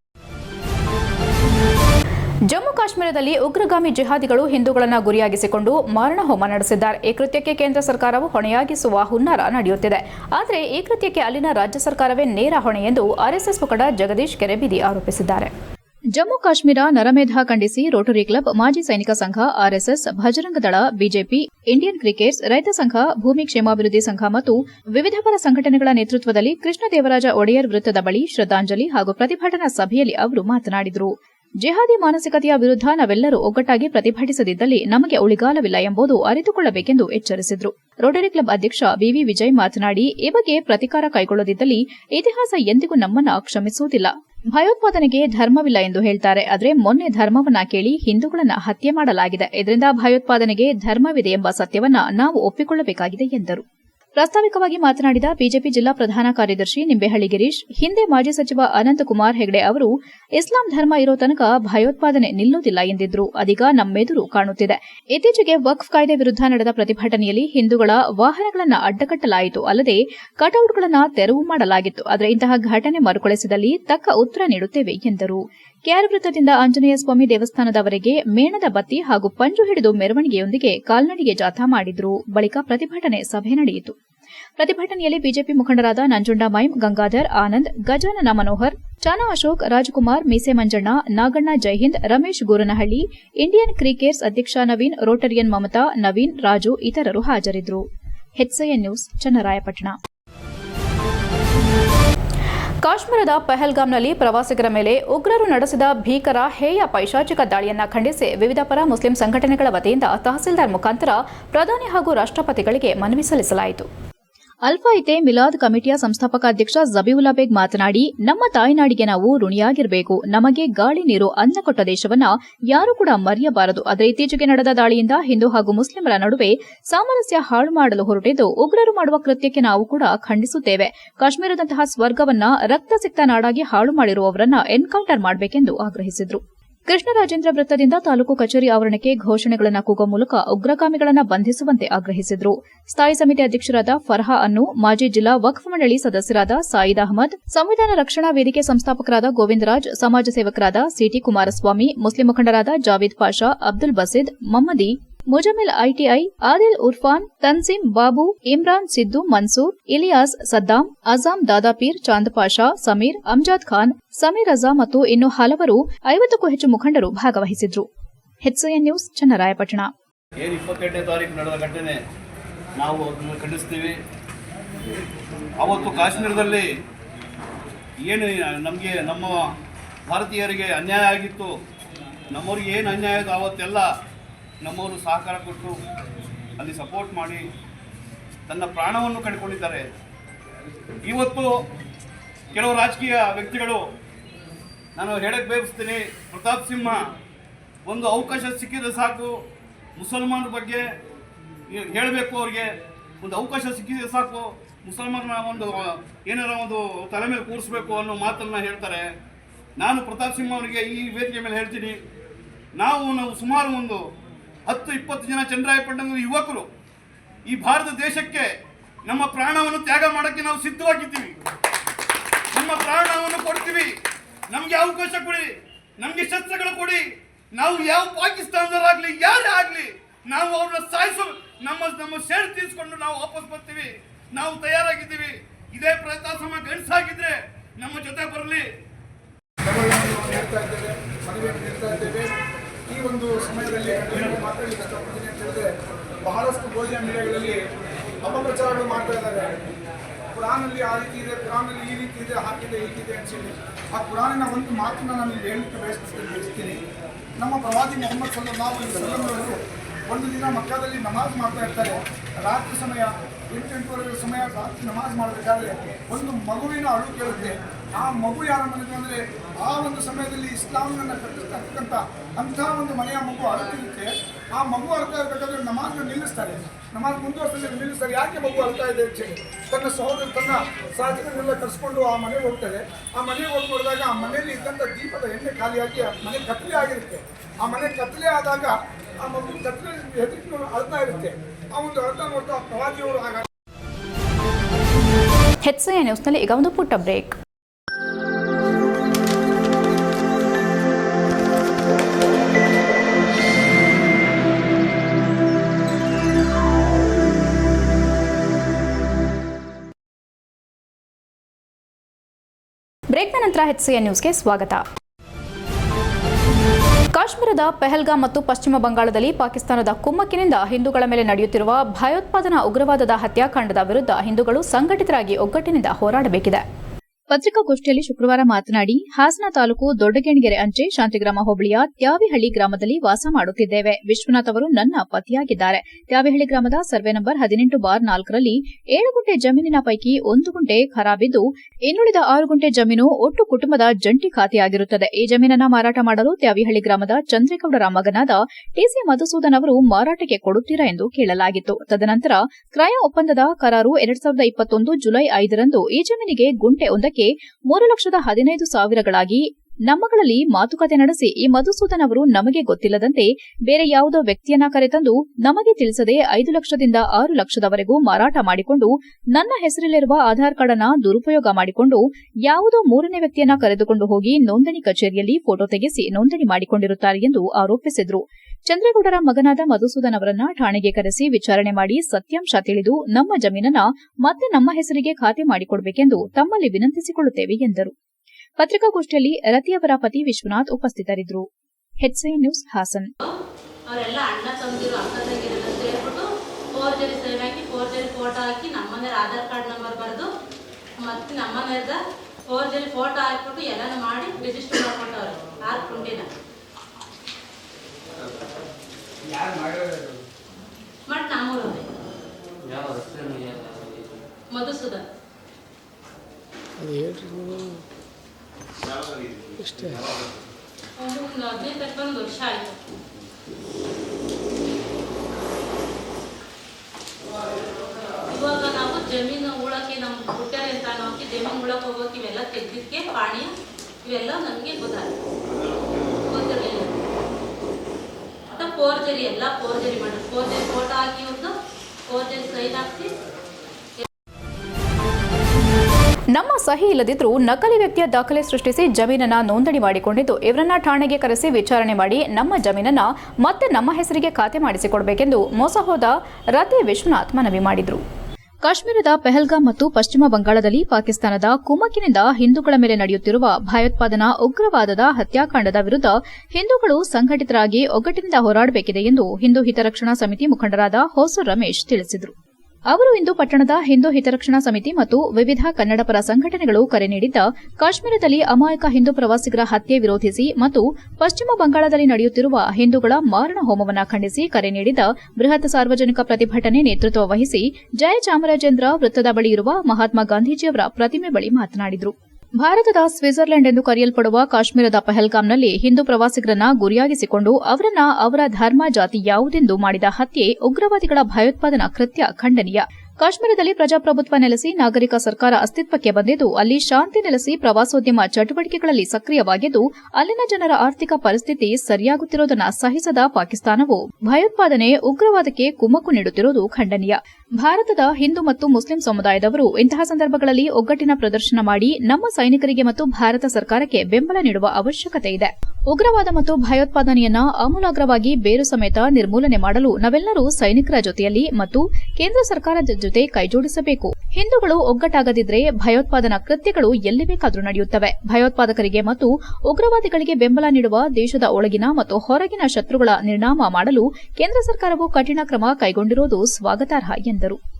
Jammu ಕಾಶ್ಮೀರದಲ್ಲಿ ಉಗ್ರಗಾಮಿ ಜಿಹಾದಿಗಳು ಹಿಂದೂಗಳನ್ನು ಗುರಿಯಾಗಿಸಿಕೊಂಡು ಮಾರಣಹೋಮ ನಡೆಸಿದ್ದಾರೆ. ಈ ಕೃತ್ಯಕ್ಕೆ ಕೇಂದ್ರ ಸರ್ಕಾರವು ಹೊಣೆಯಾಗಿಸುವ ಹುನ್ನಾರ ನಡೆಯುತ್ತಿದೆ. ಆದರೆ ಈ ಕೃತ್ಯಕ್ಕೆ ಅಲ್ಲಿನ ರಾಜ್ಯ ಸರ್ಕಾರವೇ ನೇರ ಹೊಣೆ ಎಂದು ಆರ್ಎಸ್ಎಸ್ ಮುಖಂಡ ಜಗದೀಶ್ ಕೆರೆಬಿದಿ ಆರೋಪಿಸಿದ್ದಾರೆ. ಜಮ್ಮು ಕಾಶ್ಮೀರ ನರಮೇಧ ಖಂಡಿಸಿ ರೋಟರಿ ಕ್ಲಬ್, ಮಾಜಿ ಸೈನಿಕ ಸಂಘ, RSS, Bajrang Dal, BJP, Indian crickets, ರೈತ ಸಂಘ, ಭೂಮಿ ಕ್ಷೇಮಾಭಿವೃದ್ಧಿ ಸಂಘ ಮತ್ತು ವಿವಿಧ ಪರ ಸಂಘಟನೆಗಳ ನೇತೃತ್ವದಲ್ಲಿ ಕೃಷ್ಣದೇವರಾಜ ಒಡೆಯರ್ ವೃತ್ತದ ಬಳಿ ಶ್ರದ್ದಾಂಜಲಿ ಹಾಗೂ ಪ್ರತಿಭಟನಾ ಸಭೆಯಲ್ಲಿ ಅವರು ಮಾತನಾಡಿದರು. ಜಿಹಾದಿ ಮಾನಸಿಕತೆಯ ವಿರುದ್ಧ ನಾವೆಲ್ಲರೂ ಒಗ್ಗಟ್ಟಾಗಿ ಪ್ರತಿಭಟಿಸದಿದ್ದಲ್ಲಿ ನಮಗೆ ಉಳಿಗಾಲವಿಲ್ಲ ಎಂಬುದು ಅರಿತುಕೊಳ್ಳಬೇಕೆಂದು ಎಚ್ಚರಿಸಿದರು. ರೋಟರಿ ಕ್ಲಬ್ ಅಧ್ಯಕ್ಷ ಬಿವಿ ವಿಜಯ್ ಮಾತನಾಡಿ, ಈ ಬಗ್ಗೆ ಪ್ರತಿಕಾರ ಕೈಗೊಳ್ಳದಿದ್ದಲ್ಲಿ ಇತಿಹಾಸ ಎಂದಿಗೂ ನಮ್ಮನ್ನ ಕ್ಷಮಿಸುವುದಿಲ್ಲ. ಭಯೋತ್ಪಾದನೆಗೆ ಧರ್ಮವಿಲ್ಲ ಎಂದು ಹೇಳ್ತಾರೆ. ಆದರೆ ಮೊನ್ನೆ ಧರ್ಮವನ್ನ ಕೇಳಿ ಹಿಂದೂಗಳನ್ನ ಹತ್ಯೆ ಮಾಡಲಾಗಿದೆ. ಇದರಿಂದ ಭಯೋತ್ಪಾದನೆಗೆ ಧರ್ಮವಿದೆ ಎಂಬ ಸತ್ಯವನ್ನ ನಾವು ಒಪ್ಪಿಕೊಳ್ಳಬೇಕಾಗಿದೆ ಎಂದರು. ಪ್ರಾಸ್ತಾವಿಕವಾಗಿ ಮಾತನಾಡಿದ ಬಿಜೆಪಿ ಜಿಲ್ಲಾ ಪ್ರಧಾನ ಕಾರ್ಯದರ್ಶಿ ನಿಂಬೆಹಳ್ಳಿ ಗಿರೀಶ್, ಹಿಂದೆ ಮಾಜಿ ಸಚಿವ ಅನಂತಕುಮಾರ್ ಹೆಗಡೆ ಅವರು, ಇಸ್ಲಾಂ ಧರ್ಮ ಇರೋ ತನಕ ಭಯೋತ್ಪಾದನೆ ನಿಲ್ಲುವುದಿಲ್ಲ ಎಂದಿದ್ರು. ಅದೀಗ ನಮ್ಮೆದುರು ಕಾಣುತ್ತಿದೆ. ಇತ್ತೀಚೆಗೆ ವಕ್ಫ್ ಕಾಯ್ದೆ ವಿರುದ್ಧ ನಡೆದ ಪ್ರತಿಭಟನೆಯಲ್ಲಿ ಹಿಂದೂಗಳ ವಾಹನಗಳನ್ನು ಅಡ್ಡಕಟ್ಟಲಾಯಿತು. ಅಲ್ಲದೆ ಕಟೌಟ್ಗಳನ್ನು ತೆರವು ಮಾಡಲಾಗಿತ್ತು. ಆದರೆ ಇಂತಹ ಘಟನೆ ಮರುಕಳಿಸಿದಲ್ಲಿ ತಕ್ಕ ಉತ್ತರ ನೀಡುತ್ತೇವೆ ಎಂದರು. ಕೆಆರ್ ವೃತ್ತದಿಂದ ಆಂಜನೇಯ ಸ್ವಾಮಿ ದೇವಸ್ಥಾನದವರೆಗೆ ಮೇಣದ ಬತ್ತಿ ಹಾಗೂ ಪಂಜು ಹಿಡಿದು ಮೆರವಣಿಗೆಯೊಂದಿಗೆ ಕಾಲ್ನಡಿಗೆ ಜಾಥಾ ಮಾಡಿದ್ರು. ಬಳಿಕ ಪ್ರತಿಭಟನೆ ಸಭೆ ನಡೆಯಿತು. ಪ್ರತಿಭಟನೆಯಲ್ಲಿ ಬಿಜೆಪಿ ಮುಖಂಡರಾದ ನಂಜುಂಡ ಮೈಮ್, ಗಂಗಾಧರ್, ಆನಂದ್, ಗಜಾನನ ಮನೋಹರ್, ಚಾನಾ ಅಶೋಕ್, ರಾಜಕುಮಾರ್, ಮೀಸೆ ಮಂಜಣ್ಣ, ನಾಗಣ್ಣ ಜೈಹಿಂದ್, ರಮೇಶ್ ಗೋರನಹಳ್ಳಿ, ಇಂಡಿಯನ್ ಕ್ರಿಕೆಟ್ಸ್ ಅಧ್ಯಕ್ಷ ನವೀನ್, ರೋಟರಿಯನ್ ಮಮತಾ, ನವೀನ್, ರಾಜು ಇತರರು ಹಾಜರಿದ್ದರು ಕಾಶ್ಮೀರದ ಪೆಹಲ್ಗಾಮ್ನಲ್ಲಿ ಪ್ರವಾಸಿಗರ ಮೇಲೆ ಉಗ್ರರು ನಡೆಸಿದ ಭೀಕರ ಹೇಯ ಪೈಶಾಚಿಕ ದಾಳಿಯನ್ನು ಖಂಡಿಸಿ ವಿವಿಧ ಪರ ಮುಸ್ಲಿಂ ಸಂಘಟನೆಗಳ ವತಿಯಿಂದ ತಹಸೀಲ್ದಾರ್ ಮುಖಾಂತರ ಪ್ರಧಾನಿ ಹಾಗೂ ರಾಷ್ಟ್ರಪತಿಗಳಿಗೆ ಮನವಿ ಸಲ್ಲಿಸಲಾಯಿತು. ಅಲ್ಫಾಯಿತೆ ಮಿಲಾದ್ ಕಮಿಟಿಯ ಸಂಸ್ಥಾಪಕ ಅಧ್ಯಕ್ಷ ಜಬೀವುಲ್ಲಾ ಬೇಗ್ ಮಾತನಾಡಿ, ನಮ್ಮ ತಾಯ್ನಾಡಿಗೆ ನಾವು ಋಣಿಯಾಗಿರಬೇಕು. ನಮಗೆ ಗಾಳಿ ನೀರು ಅನ್ನ ಕೊಟ್ಟ ದೇಶವನ್ನ ಯಾರೂ ಕೂಡ ಮರೆಯಬಾರದು. ಆದರೆ ಇತ್ತೀಚೆಗೆ ನಡೆದ ದಾಳಿಯಿಂದ ಹಿಂದೂ ಹಾಗೂ ಮುಸ್ಲಿಮರ ನಡುವೆ ಸಾಮರಸ್ಯ ಹಾಳು ಮಾಡಲು ಹೊರಟಿದ್ದು, ಉಗ್ರರು ಮಾಡುವ ಕೃತ್ಯಕ್ಕೆ ನಾವು ಕೂಡ ಖಂಡಿಸುತ್ತೇವೆ. ಕಾಶ್ಮೀರದಂತಹ ಸ್ವರ್ಗವನ್ನ ರಕ್ತಸಿಕ್ತ ನಾಡಾಗಿ ಹಾಳು ಮಾಡಿರುವವರನ್ನ ಎನ್ಕೌಂಟರ್ ಮಾಡಬೇಕೆಂದು ಆಗ್ರಹಿಸಿದರು. ಕೃಷ್ಣರಾಜೇಂದ್ರ ವೃತ್ತದಿಂದ ತಾಲೂಕು ಕಚೇರಿ ಆವರಣಕ್ಕೆ ಘೋಷಣೆಗಳನ್ನು ಕೂಗುವ ಮೂಲಕ ಉಗ್ರಗಾಮಿಗಳನ್ನು ಬಂಧಿಸುವಂತೆ ಆಗ್ರಹಿಸಿದರು. ಸ್ಥಾಯಿ ಸಮಿತಿ ಅಧ್ಯಕ್ಷರಾದ ಫರ್ಹಾ ಅನ್ನು ಮಾಜಿ ಜಿಲ್ಲಾ ವಕ್ಫ್ ಮಂಡಳಿ ಸದಸ್ಯರಾದ ಸಾಯಿದ್ ಅಹಮದ್, ಸಂವಿಧಾನ ರಕ್ಷಣಾ ವೇದಿಕೆ ಸಂಸ್ಥಾಪಕರಾದ ಗೋವಿಂದರಾಜ್, ಸಮಾಜ ಸೇವಕರಾದ ಸಿಟಿ ಕುಮಾರಸ್ವಾಮಿ, ಮುಸ್ಲಿಂ ಮುಖಂಡರಾದ ಜಾವೀದ್ ಪಾಷಾ, ಅಬ್ದುಲ್ ಬಸೀದ್ ಮಮ್ಮದಿ ಮುಜಮಿಲ್ ಐಟಿಐ ಆದಿಲ್ ಉರ್ಫಾನ್, ತನ್ಸಿಮ್ ಬಾಬು, ಇಮ್ರಾನ್ ಸಿದ್ದು, ಮನ್ಸೂರ್, ಇಲಿಯಾಸ್ ಸದ್ದಾಂ, ಅಜಾಮ್ ದಾದಾಪೀರ್, ಚಾಂದ್ ಪಾಷಾ, ಸಮೀರ್, ಅಮ್ಜಾದ್ ಖಾನ್, ಸಮೀರ್ ಅಜಾ ಮತ್ತು ಇನ್ನು ಹಲವರು ಐವತ್ತಕ್ಕೂ ಹೆಚ್ಚು ಮುಖಂಡರು ಭಾಗವಹಿಸಿದ್ರು. HCN news, Channarayapatna. ನಡೆದ ಘಟನೆ ನಾವು ಅದನ್ನು ಅವತ್ತು ಕಾಶ್ಮೀರದಲ್ಲಿ ಏನು ನಮಗೆ ನಮ್ಮ ಭಾರತೀಯರಿಗೆ ಅನ್ಯಾಯ ಆಗಿತ್ತು, ನಮ್ಮವ್ರಿಗೆ ಏನು ಅನ್ಯಾಯ ಆಯಿತು ಅವತ್ತೆಲ್ಲ ನಮ್ಮವರು ಸಹಕಾರ ಕೊಟ್ಟು ಅಲ್ಲಿ ಸಪೋರ್ಟ್ ಮಾಡಿ ತನ್ನ ಪ್ರಾಣವನ್ನು ಕಂಡುಕೊಂಡಿದ್ದಾರೆ ಇವತ್ತು ಕೆಲವು ರಾಜಕೀಯ ವ್ಯಕ್ತಿಗಳು ನಾನು ಹೇಳಕ್ಕೆ ಬಯಸ್ತೀನಿ, ಪ್ರತಾಪ್ ಸಿಂಹ ಒಂದು ಅವಕಾಶ ಸಿಕ್ಕಿದ್ರೆ ಸಾಕು, ಮುಸಲ್ಮಾನರ ಬಗ್ಗೆ ಹೇಳಬೇಕು ಅವ್ರಿಗೆ. ಒಂದು ಅವಕಾಶ ಸಿಕ್ಕಿದ್ರೆ ಸಾಕು, ಮುಸಲ್ಮಾನರ ಒಂದು, ಏನಾರ ಒಂದು ತಲೆ ಮೇಲೆ ಕೂರಿಸ್ಬೇಕು ಅನ್ನೋ ಮಾತನ್ನು ಹೇಳ್ತಾರೆ. ನಾನು ಪ್ರತಾಪ್ ಸಿಂಹ ಅವರಿಗೆ ಈ ವೇದಿಕೆ ಮೇಲೆ ಹೇಳ್ತೀನಿ. ನಾವು ನಾವು ಸುಮಾರು ಒಂದು ಹತ್ತು, ಇಪ್ಪತ್ತು ಜನ ಚಂದ್ರಾಯಪಟ್ಟಣದ ಯುವಕರು ಈ ಭಾರತ ದೇಶಕ್ಕೆ ನಮ್ಮ ಪ್ರಾಣವನ್ನು ತ್ಯಾಗ ಮಾಡೋಕ್ಕೆ ನಾವು ಸಿದ್ಧವಾಗಿದ್ದೀವಿ. ನಮ್ಮ ಪ್ರಾಣವನ್ನು ಕೊಡ್ತೀವಿ. ನಮಗೆ ಅವಕಾಶ ಕೊಡಿ. ನಮಗೆ ಶಸ್ತ್ರಗಳು ಕೊಡಿ. ನಾವು ಯಾವ ಪಾಕಿಸ್ತಾನದವರಾಗಲಿ ಯಾರೇ ಆಗಲಿ, ನಾವು ಅವ್ರನ್ನ ಸಾಯಿಸೋ, ನಮ್ಮ ನಮ್ಮ ಶೇರ್ ತೀರಿಸ್ಕೊಂಡು ನಾವು ವಾಪಸ್ ಬರ್ತೀವಿ. ನಾವು ತಯಾರಾಗಿದ್ದೀವಿ. ಇದೇ ಪ್ರಯತ್ನ ಗಂಡಸಾಗಿದ್ರೆ ನಮ್ಮ ಜೊತೆ ಬರಲಿ ನೀಡ್ತಾ ಇದ್ದೇವೆ ಮನವಿಯನ್ನು ನೀಡ್ತಾ ಇದ್ದೇವೆ ಈ ಒಂದು ಸಮಯದಲ್ಲಿ ಮಾತಾಡಲಿಕ್ಕೆ ಇಷ್ಟಪಡ್ತೀನಿ ಅಂತ ಹೇಳಿದ್ರೆ ಬಹಳಷ್ಟು ಗೋಧಿಯ ಮೀಡಿಯಾಗಳಲ್ಲಿ ಅಪಪ್ರಚಾರಗಳು ಮಾಡ್ತಾ ಇದ್ದಾರೆ. ಕುರಾನಲ್ಲಿ ಆ ರೀತಿ ಇದೆ, ಕುರಾನಲ್ಲಿ ಈ ರೀತಿ ಇದೆ ಹಾಕಿದೆ ಹೀಗಿದೆ ಅಂತ ಹೇಳಿ ಆ ಕುರಾನಿನ ಒಂದು ಮಾತನ್ನ ನಾನು ಹೇಳಲಿಕ್ಕೆ ಬಯಸ್ತೀನಿ ಬಯಸ್ತೀನಿ. ನಮ್ಮ ಪ್ರವಾದಿ ಮೊಹಮ್ಮದ್ ಸಲ್ಲಲ್ಲಾಹು ಅಲೈಹಿ ಒಂದು ದಿನ ಮಕ್ಕದಲ್ಲಿ ನಮಾಜ್ ಮಾಡ್ತಾ ಇರ್ತಾರೆ. ರಾತ್ರಿ ಸಮಯ ಎಂಟು ಎಂಟೂವರೆ ಸಮಯ, ರಾತ್ರಿ ನಮಾಜ್ ಮಾಡಬೇಕಾದ್ರೆ ಒಂದು ಮಗುವಿನ ಅಳು ಕೇಳುತ್ತೆ. ಆ ಮಗು ಯಾರ ಮನೆಗೆ ಅಂದರೆ ಆ ಒಂದು ಸಮಯದಲ್ಲಿ ಇಸ್ಲಾಂನ ಕಟ್ಟಿರ್ತಕ್ಕಂಥ ಅಂಥ ಒಂದು ಮನೆಯ ಮಗು ಅರ್ಥಿರುತ್ತೆ ಆ ಮಗು ಅರ್ಥ ಇರಬೇಕಾದ್ರೆ ನಮಾಜ್ನ ನಿಲ್ಲಿಸ್ತಾರೆ. ನಮಾಜ್ ಮುಂದುವರ್ಸಲ್ಲಿ ನಿಲ್ಲಿಸ್ತಾರೆ. ಯಾಕೆ ಮಗು ಅರ್ಥ ಇದೆ ಅಂತ ಹೇಳಿ. ತನ್ನ ಸಹೋದರ ತನ್ನ ಸಾಧನೆಲ್ಲ ಕರೆಸ್ಕೊಂಡು ಆ ಮನೆಗೆ ಹೋಗ್ತಾರೆ. ಆ ಮನೆಗೆ ಹೋಗಿ ನೋಡಿದಾಗ ಆ ಮನೆಯಲ್ಲಿ ಇದ್ದಂಥ ದೀಪದ ಎಣ್ಣೆ ಖಾಲಿಯಾಗಿ ಆ ಮನೆ ಕತ್ತಲೆ ಆಗಿರುತ್ತೆ. ಆ ಮನೆ ಕತ್ತಲೆ ಆದಾಗ ಆ ಮಗು ಕತ್ತಲೆ ಹೆದರಿಕೆ ಅಳ್ತಾ ಇರುತ್ತೆ. ಆ ಒಂದು ಅಳ್ತಾ ನೋಡ್ತಾ ಪ್ರವಾದಿಯವರು ಆಗ ಹೆಚ್ಎನ್ ನ್ಯೂಸ್ನಲ್ಲಿ ಈಗ ಒಂದು ಪುಟ್ಟ ಬ್ರೇಕ್ ನಂತರ ಎಚ್ಸಿಎನ್ ನ್ಯೂಸ್ಗೆ ಸ್ವಾಗತ. ಕಾಶ್ಮೀರದ ಪೆಹಲ್ಗಾಮ್ ಮತ್ತು ಪಶ್ಚಿಮ ಬಂಗಾಳದಲ್ಲಿ ಪಾಕಿಸ್ತಾನದ ಕುಮ್ಮಕ್ಕಿನಿಂದ ಹಿಂದೂಗಳ ಮೇಲೆ ನಡೆಯುತ್ತಿರುವ ಭಯೋತ್ಪಾದನಾ ಉಗ್ರವಾದದ ಹತ್ಯಾಕಾಂಡದ ವಿರುದ್ಧ ಹಿಂದೂಗಳು ಸಂಘಟಿತರಾಗಿ ಒಗ್ಗಟ್ಟಿನಿಂದ ಹೋರಾಡಬೇಕಿದೆ. ಪತ್ರಿಕಾಗೋಷ್ಠಿಯಲ್ಲಿ ಶುಕ್ರವಾರ ಮಾತನಾಡಿ, ಹಾಸನ ತಾಲೂಕು ದೊಡ್ಡಗೆಣಗೆರೆ ಅಂಚೆ, ಶಾಂತಿಗ್ರಾಮ ಹೋಬಳಿಯ ತ್ಯಾವಿಹಳ್ಳಿ ಗ್ರಾಮದಲ್ಲಿ ವಾಸ ಮಾಡುತ್ತಿದ್ದೇವೆ. ವಿಶ್ವನಾಥ್ ಅವರು ನನ್ನ ಪತಿಯಾಗಿದ್ದಾರೆ. ತ್ಯಾವಿಹಳ್ಳಿ ಗ್ರಾಮದ ಸರ್ವೆ ನಂಬರ್ ಹದಿನೆಂಟು ಬಾರ್ ನಾಲ್ಕರಲ್ಲಿ ಏಳು ಗುಂಟೆ ಜಮೀನಿನ ಪೈಕಿ ಒಂದು ಗುಂಟೆ ಖರಾಬಿದ್ದು, ಇನ್ನುಳಿದ ಆರು ಗುಂಟೆ ಜಮೀನು ಒಟ್ಟು ಕುಟುಂಬದ ಜಂಟಿ ಖಾತೆಯಾಗಿರುತ್ತದೆ. ಈ ಜಮೀನನ್ನ ಮಾರಾಟ ಮಾಡಲು ತ್ಯಾವಿಹಳ್ಳಿ ಗ್ರಾಮದ ಚಂದ್ರೇಗೌಡರ ಮಗನಾದ ಟಿಸಿ ಮಧುಸೂದನ್ ಅವರು ಮಾರಾಟಕ್ಕೆ ಕೊಡುತ್ತೀರಾ ಎಂದು ಕೇಳಲಾಗಿತ್ತು. ತದನಂತರ ಕ್ರಯ ಒಪ್ಪಂದದ ಕರಾರು ಎರಡ್ ಸಾವಿರದ ಇಪ್ಪತ್ತೊಂದು ಜುಲೈ ಐದರಂದು ಈ ಜಮೀನಿಗೆ ಗುಂಟೆ ಒಂದಕ್ಕೆ ಮೂರು ಲಕ್ಷದ ಹದಿನೈದು ಸಾವಿರಗಳಾಗಿ ನಮ್ಮಗಳಲ್ಲಿ ಮಾತುಕತೆ ನಡೆಸಿ ಈ ಮಧುಸೂದನ್ ಅವರು ನಮಗೆ ಗೊತ್ತಿಲ್ಲದಂತೆ ಬೇರೆ ಯಾವುದೋ ವ್ಯಕ್ತಿಯನ್ನ ಕರೆತಂದು ನಮಗೆ ತಿಳಿಸದೆ ಐದು ಲಕ್ಷದಿಂದ ಆರು ಲಕ್ಷದವರೆಗೂ ಮಾರಾಟ ಮಾಡಿಕೊಂಡು ನನ್ನ ಹೆಸರಲ್ಲಿರುವ ಆಧಾರ್ ಕಾರ್ಡ್ ಅನ್ನ ದುರುಪಯೋಗ ಮಾಡಿಕೊಂಡು ಯಾವುದೋ ಮೂರನೇ ವ್ಯಕ್ತಿಯನ್ನ ಕರೆದುಕೊಂಡು ಹೋಗಿ ನೋಂದಣಿ ಕಚೇರಿಯಲ್ಲಿ ಫೋಟೋ ತೆಗೆಸಿ ನೋಂದಣಿ ಮಾಡಿಕೊಂಡಿರುತ್ತಾರೆ ಎಂದು ಆರೋಪಿಸಿದ್ರು. ಚಂದ್ರೇಗೌಡರ ಮಗನಾದ ಮಧುಸೂದನ್ ಅವರನ್ನ ಠಾಣೆಗೆ ಕರೆಸಿ ವಿಚಾರಣೆ ಮಾಡಿ ಸತ್ಯಾಂಶ ತಿಳಿದು ನಮ್ಮ ಜಮೀನನ್ನ ಮತ್ತೆ ನಮ್ಮ ಹೆಸರಿಗೆ ಖಾತೆ ಮಾಡಿಕೊಡಬೇಕೆಂದು ತಮ್ಮಲ್ಲಿ ವಿನಂತಿಸಿಕೊಳ್ಳುತ್ತೇವೆ ಎಂದರು. ಪತ್ರಿಕಾಗೋಷ್ಠಿಯಲ್ಲಿ ರತಿಯವರ ಪತಿ ವಿಶ್ವನಾಥ್ ಉಪಸ್ಥಿತರಿದ್ದರು. HI news Hassan. ಅವರೆಲ್ಲ ಅಣ್ಣ ತಂದಿರು ಅಕ್ಕ ಅಂತ ಹೇಳ್ಬಿಟ್ಟು ಫೋರ್ಜರಿ ಸೈನ್ ಹಾಕಿ ಫೋರ್ಜರಿ ಫೋಟೋ ಹಾಕಿ ನಮ್ಮನೆಯವ್ರ ಆಧಾರ್ ಕಾರ್ಡ್ ನಂಬರ್ ಬರೆದು ಮತ್ತೆ ನಮ್ಮನೆಯವ್ರದ ಫೋರ್ಜರಿ ಫೋಟೋ ಹಾಕ್ಬಿಟ್ಟು ಎಲ್ಲನೂ ಮಾಡಿ ರಿಜಿಸ್ಟರ್ ಮಾಡ್ಕೊಟ್ಟವ್ರು ಆರು ಕುಂಟಿನ. ಬಟ್ ನಮ್ಮೂರವ್ರೆ ಮಧುಸೂದನ್. ಒಂದು ಹದಿನೈದು ತನಕ ಒಂದು ವರ್ಷ ಆಯಿತು ಇವಾಗ ನಾವು ಜಮೀನು ಉಳಕ್ಕೆ ನಮ್ಮ ಹುಟ್ಟಾರೆ ಅಂತ ಅನ್ನೋಕೆ ಜಮೀನು ಉಳಕ್ಕೆ ಹೋಗೋಕೆ ಇವೆಲ್ಲ ತೆಗ್ದಿದ್ದಕ್ಕೆ ಪಾಣಿ ಇವೆಲ್ಲ ನಮಗೆ ಗೊತ್ತಾಯ್ತು ಗೊತ್ತಿರಲಿಲ್ಲ ಮತ್ತು ಫೋರ್ಜರಿ ಎಲ್ಲ ಫೋರ್ಜರಿ ಮಾಡಿ ಫೋರ್ಜರಿ ಫೋಟೋ ಹಾಕಿ ಒಂದು ಫೋರ್ಜರಿ ಸೈನ್ ಹಾಕಿ ಸಹಿ ಇಲ್ಲದಿದ್ದರೂ ನಕಲಿ ವ್ಯಕ್ತಿಯ ದಾಖಲೆ ಸೃಷ್ಟಿಸಿ ಜಮೀನನ್ನ ನೋಂದಣಿ ಮಾಡಿಕೊಂಡಿದ್ದು, ಇವರನ್ನ ಠಾಣೆಗೆ ಕರೆಸಿ ವಿಚಾರಣೆ ಮಾಡಿ ನಮ್ಮ ಜಮೀನನ್ನ ಮತ್ತೆ ನಮ್ಮ ಹೆಸರಿಗೆ ಖಾತೆ ಮಾಡಿಸಿಕೊಡಬೇಕೆಂದು ಮೋಸ ಹೋದ ರತಿ ವಿಶ್ವನಾಥ್ ಮನವಿ ಮಾಡಿದರು. ಕಾಶ್ಮೀರದ ಪೆಹಲ್ಗಾಮ್ ಮತ್ತು ಪಶ್ಚಿಮ ಬಂಗಾಳದಲ್ಲಿ ಪಾಕಿಸ್ತಾನದ ಕುಮಕಿನಿಂದ ಹಿಂದೂಗಳ ಮೇಲೆ ನಡೆಯುತ್ತಿರುವ ಭಯೋತ್ಪಾದನಾ ಉಗ್ರವಾದದ ಹತ್ಯಾಕಾಂಡದ ವಿರುದ್ಧ ಹಿಂದೂಗಳು ಸಂಘಟಿತರಾಗಿ ಒಗ್ಗಟ್ಟಿನಿಂದ ಹೋರಾಡಬೇಕಿದೆ ಎಂದು ಹಿಂದೂ ಹಿತರಕ್ಷಣಾ ಸಮಿತಿ ಮುಖಂಡರಾದ ಹೊಸೂರ್ ರಮೇಶ್ ತಿಳಿಸಿದರು. ಅವರು ಇಂದು ಪಟ್ಟಣದ ಹಿಂದೂ ಹಿತರಕ್ಷಣಾ ಸಮಿತಿ ಮತ್ತು ವಿವಿಧ ಕನ್ನಡಪರ ಸಂಘಟನೆಗಳು ಕರೆ ನೀಡಿದ್ದ ಕಾಶ್ಮೀರದಲ್ಲಿ ಅಮಾಯಕ ಹಿಂದೂ ಪ್ರವಾಸಿಗರ ಹತ್ಯೆ ವಿರೋಧಿಸಿ ಮತ್ತು ಪಶ್ಚಿಮ ಬಂಗಾಳದಲ್ಲಿ ನಡೆಯುತ್ತಿರುವ ಹಿಂದೂಗಳ ಮಾರಣ ಹೋಮವನ್ನು ಖಂಡಿಸಿ ಕರೆ ನೀಡಿದ ಬೃಹತ್ ಸಾರ್ವಜನಿಕ ಪ್ರತಿಭಟನೆ ನೇತೃತ್ವ ವಹಿಸಿ ಜಯಚಾಮರಾಜೇಂದ್ರ ವೃತ್ತದ ಬಳಿ ಇರುವ ಮಹಾತ್ಮ ಗಾಂಧೀಜಿಯವರ ಪ್ರತಿಮೆ ಬಳಿ ಮಾತನಾಡಿದರು. ಭಾರತದ ಸ್ವಿಟ್ಜರ್ಲೆಂಡ್ ಎಂದು ಕರೆಯಲ್ಪಡುವ ಕಾಶ್ಮೀರದ ಪಹಲ್ಗಾಮ್ನಲ್ಲಿ ಹಿಂದೂ ಪ್ರವಾಸಿಗರನ್ನ ಗುರಿಯಾಗಿಸಿಕೊಂಡು ಅವರನ್ನ ಅವರ ಧರ್ಮ, ಜಾತಿ ಯಾವುದೆಂದು ಮಾಡಿದ ಹತ್ಯೆ ಉಗ್ರವಾದಿಗಳ ಭಯೋತ್ಪಾದನಾ ಕೃತ್ಯ ಖಂಡನೀಯ. ಕಾಶ್ಮೀರದಲ್ಲಿ ಪ್ರಜಾಪ್ರಭುತ್ವ ನೆಲೆಸಿ ನಾಗರಿಕ ಸರ್ಕಾರ ಅಸ್ತಿತ್ವಕ್ಕೆ ಬಂದಿದ್ದು, ಅಲ್ಲಿ ಶಾಂತಿ ನೆಲೆಸಿ ಪ್ರವಾಸೋದ್ಯಮ ಚಟುವಟಿಕೆಗಳಲ್ಲಿ ಸಕ್ರಿಯವಾಗಿದ್ದು, ಅಲ್ಲಿನ ಜನರ ಆರ್ಥಿಕ ಪರಿಸ್ಥಿತಿ ಸರಿಯಾಗುತ್ತಿರುವುದನ್ನು ಸಹಿಸದ ಪಾಕಿಸ್ತಾನವು. ಭಯೋತ್ಪಾದನೆ ಉಗ್ರವಾದಕ್ಕೆ ಕುಮ್ಮಕ್ಕು ನೀಡುತ್ತಿರುವುದು ಖಂಡನೀಯ. ಭಾರತದ ಹಿಂದೂ ಮತ್ತು ಮುಸ್ಲಿಂ ಸಮುದಾಯದವರು ಇಂತಹ ಸಂದರ್ಭಗಳಲ್ಲಿ ಒಗ್ಗಟ್ಟಿನ ಪ್ರದರ್ಶನ ಮಾಡಿ ನಮ್ಮ ಸೈನಿಕರಿಗೆ ಮತ್ತು ಭಾರತ ಸರ್ಕಾರಕ್ಕೆ ಬೆಂಬಲ ನೀಡುವ ಅವಶ್ಯಕತೆ ಇದೆ. ಉಗ್ರವಾದ ಮತ್ತು ಭಯೋತ್ಪಾದನೆಯನ್ನ ಆಮೂಲಾಗ್ರವಾಗಿ ಬೇರು ಸಮೇತ ನಿರ್ಮೂಲನೆ ಮಾಡಲು ನಾವೆಲ್ಲರೂ ಸೈನಿಕರ ಜೊತೆಯಲ್ಲಿ ಮತ್ತು ಕೇಂದ್ರ ಸರ್ಕಾರದ ಜೊತೆ ಕೈಜೋಡಿಸಬೇಕು. ಹಿಂದೂಗಳು ಒಗ್ಗಟ್ಟಾಗದಿದ್ರೆ ಭಯೋತ್ಪಾದನಾ ಕೃತ್ಯಗಳು ಎಲ್ಲಿ ಬೇಕಾದರೂ ನಡೆಯುತ್ತವೆ. ಭಯೋತ್ಪಾದಕರಿಗೆ ಮತ್ತು ಉಗ್ರವಾದಿಗಳಿಗೆ ಬೆಂಬಲ ನೀಡುವ ದೇಶದ ಒಳಗಿನ ಮತ್ತು ಹೊರಗಿನ ಶತ್ರುಗಳ ನಿರ್ನಾಮ ಮಾಡಲು ಕೇಂದ್ರ ಸರ್ಕಾರವು ಕಠಿಣ ಕ್ರಮ ಕೈಗೊಂಡಿರುವುದು ಸ್ವಾಗತಾರ್ಹ ಎಂದರು. يقدروا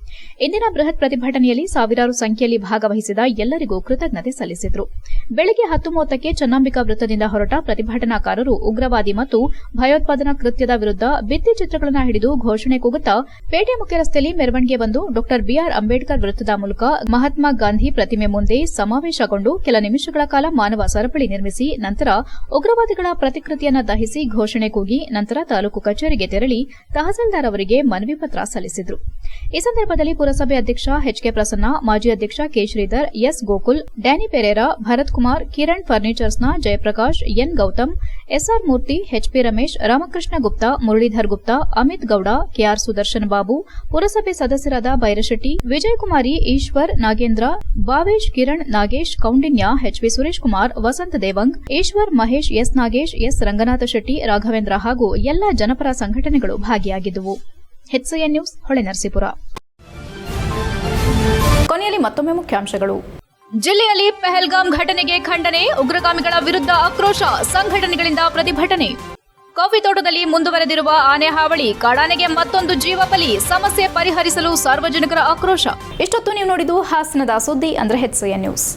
ಇಂದಿನ ಬೃಹತ್ ಪ್ರತಿಭಟನೆಯಲ್ಲಿ ಸಾವಿರಾರು ಸಂಖ್ಯೆಯಲ್ಲಿ ಭಾಗವಹಿಸಿದ ಎಲ್ಲರಿಗೂ ಕೃತಜ್ಞತೆ ಸಲ್ಲಿಸಿದರು. ಬೆಳಗ್ಗೆ ಹತ್ತು ಮೂವತ್ತಕ್ಕೆ ಚನ್ನಾಂಬಿಕಾ ವೃತ್ತದಿಂದ ಹೊರಟ ಪ್ರತಿಭಟನಾಕಾರರು ಉಗ್ರವಾದಿ ಮತ್ತು ಭಯೋತ್ಪಾದನಾ ಕೃತ್ಯದ ವಿರುದ್ಧ ಭಿತ್ತಿ ಚಿತ್ರಗಳನ್ನು ಹಿಡಿದು ಘೋಷಣೆ ಕೂಗುತ್ತಾ ಪೇಟೆ ಮುಖ್ಯ ರಸ್ತೆಯಲ್ಲಿ ಮೆರವಣಿಗೆ ಬಂದು ಡಾ ಬಿಆರ್ ಅಂಬೇಡ್ಕರ್ ವೃತ್ತದ ಮೂಲಕ ಮಹಾತ್ಮ ಗಾಂಧಿ ಪ್ರತಿಮೆ ಮುಂದೆ ಸಮಾವೇಶಗೊಂಡು ಕೆಲ ನಿಮಿಷಗಳ ಕಾಲ ಮಾನವ ಸರಪಳಿ ನಿರ್ಮಿಸಿ ನಂತರ ಉಗ್ರವಾದಿಗಳ ಪ್ರತಿಕೃತಿಯನ್ನು ದಹಿಸಿ ಘೋಷಣೆ ಕೂಗಿ ನಂತರ ತಾಲೂಕು ಕಚೇರಿಗೆ ತೆರಳಿ ತಹಸೀಲ್ದಾರ್ ಅವರಿಗೆ ಮನವಿ ಪತ್ರ ಸಲ್ಲಿಸಿದರು. ಈ ಸಂದರ್ಭದಲ್ಲಿ ಪುರಸಭೆ ಅಧ್ಯಕ್ಷ ಎಚ್ಕೆ ಪ್ರಸನ್ನ, ಮಾಜಿ ಅಧ್ಯಕ್ಷ K Sridhar, S Gokul, Danny Pereira, Bharath Kumar, Kiran ಫರ್ನಿಚರ್ಸ್ನ Jayaprakash, N Gautham S R Murthy H P Ramesh, Ramakrishna Gupta, Muralidhar Gupta, Amit Gowda K R Sudarshan Babu, ಪುರಸಭೆ ಸದಸ್ಯರಾದ Byrashetty Vijayakumari Eshwar, Nagendra, Bhavesh, Kiran, Nagesh, Koundinya H V Suresh Kumar, Vasantha Devang, Eshwar, Mahesh, S Nagesh, S Ranganatha Shetty, Raghavendra ಹಾಗೂ ಎಲ್ಲ ಜನಪರ ಸಂಘಟನೆಗಳು ಭಾಗಿಯಾಗಿದ್ದವು. News, Holenarasipura. ಕೊನೆಯಲ್ಲಿ ಮತ್ತೊಮ್ಮೆ ಮುಖ್ಯಾಂಶಗಳು. ಜಿಲ್ಲೆಯಲ್ಲಿ ಪೆಹಲ್ಗಾಮ್ ಘಟನೆಗೆ ಖಂಡನೆ, ಉಗ್ರಗಾಮಿಗಳ ವಿರುದ್ಧ ಆಕ್ರೋಶ, ಸಂಘಟನೆಗಳಿಂದ ಪ್ರತಿಭಟನೆ. ಕಾಫಿ ತೋಟದಲ್ಲಿ ಮುಂದುವರೆದಿರುವ ಆನೆ ಹಾವಳಿ, ಕಾಡಾನೆಗೆ ಮತ್ತೊಂದು ಜೀವ ಬಲಿ, ಸಮಸ್ಯೆ ಪರಿಹರಿಸಲು ಸಾರ್ವಜನಿಕರ ಆಕ್ರೋಶ. ಇಷ್ಟೊತ್ತು ನೀವು ನೋಡಿದ್ದು ಹಾಸನದ ಸುದ್ದಿ ಅಂದ್ರೆ ಹೆಚ್ಸಿಯ ನ್ಯೂಸ್.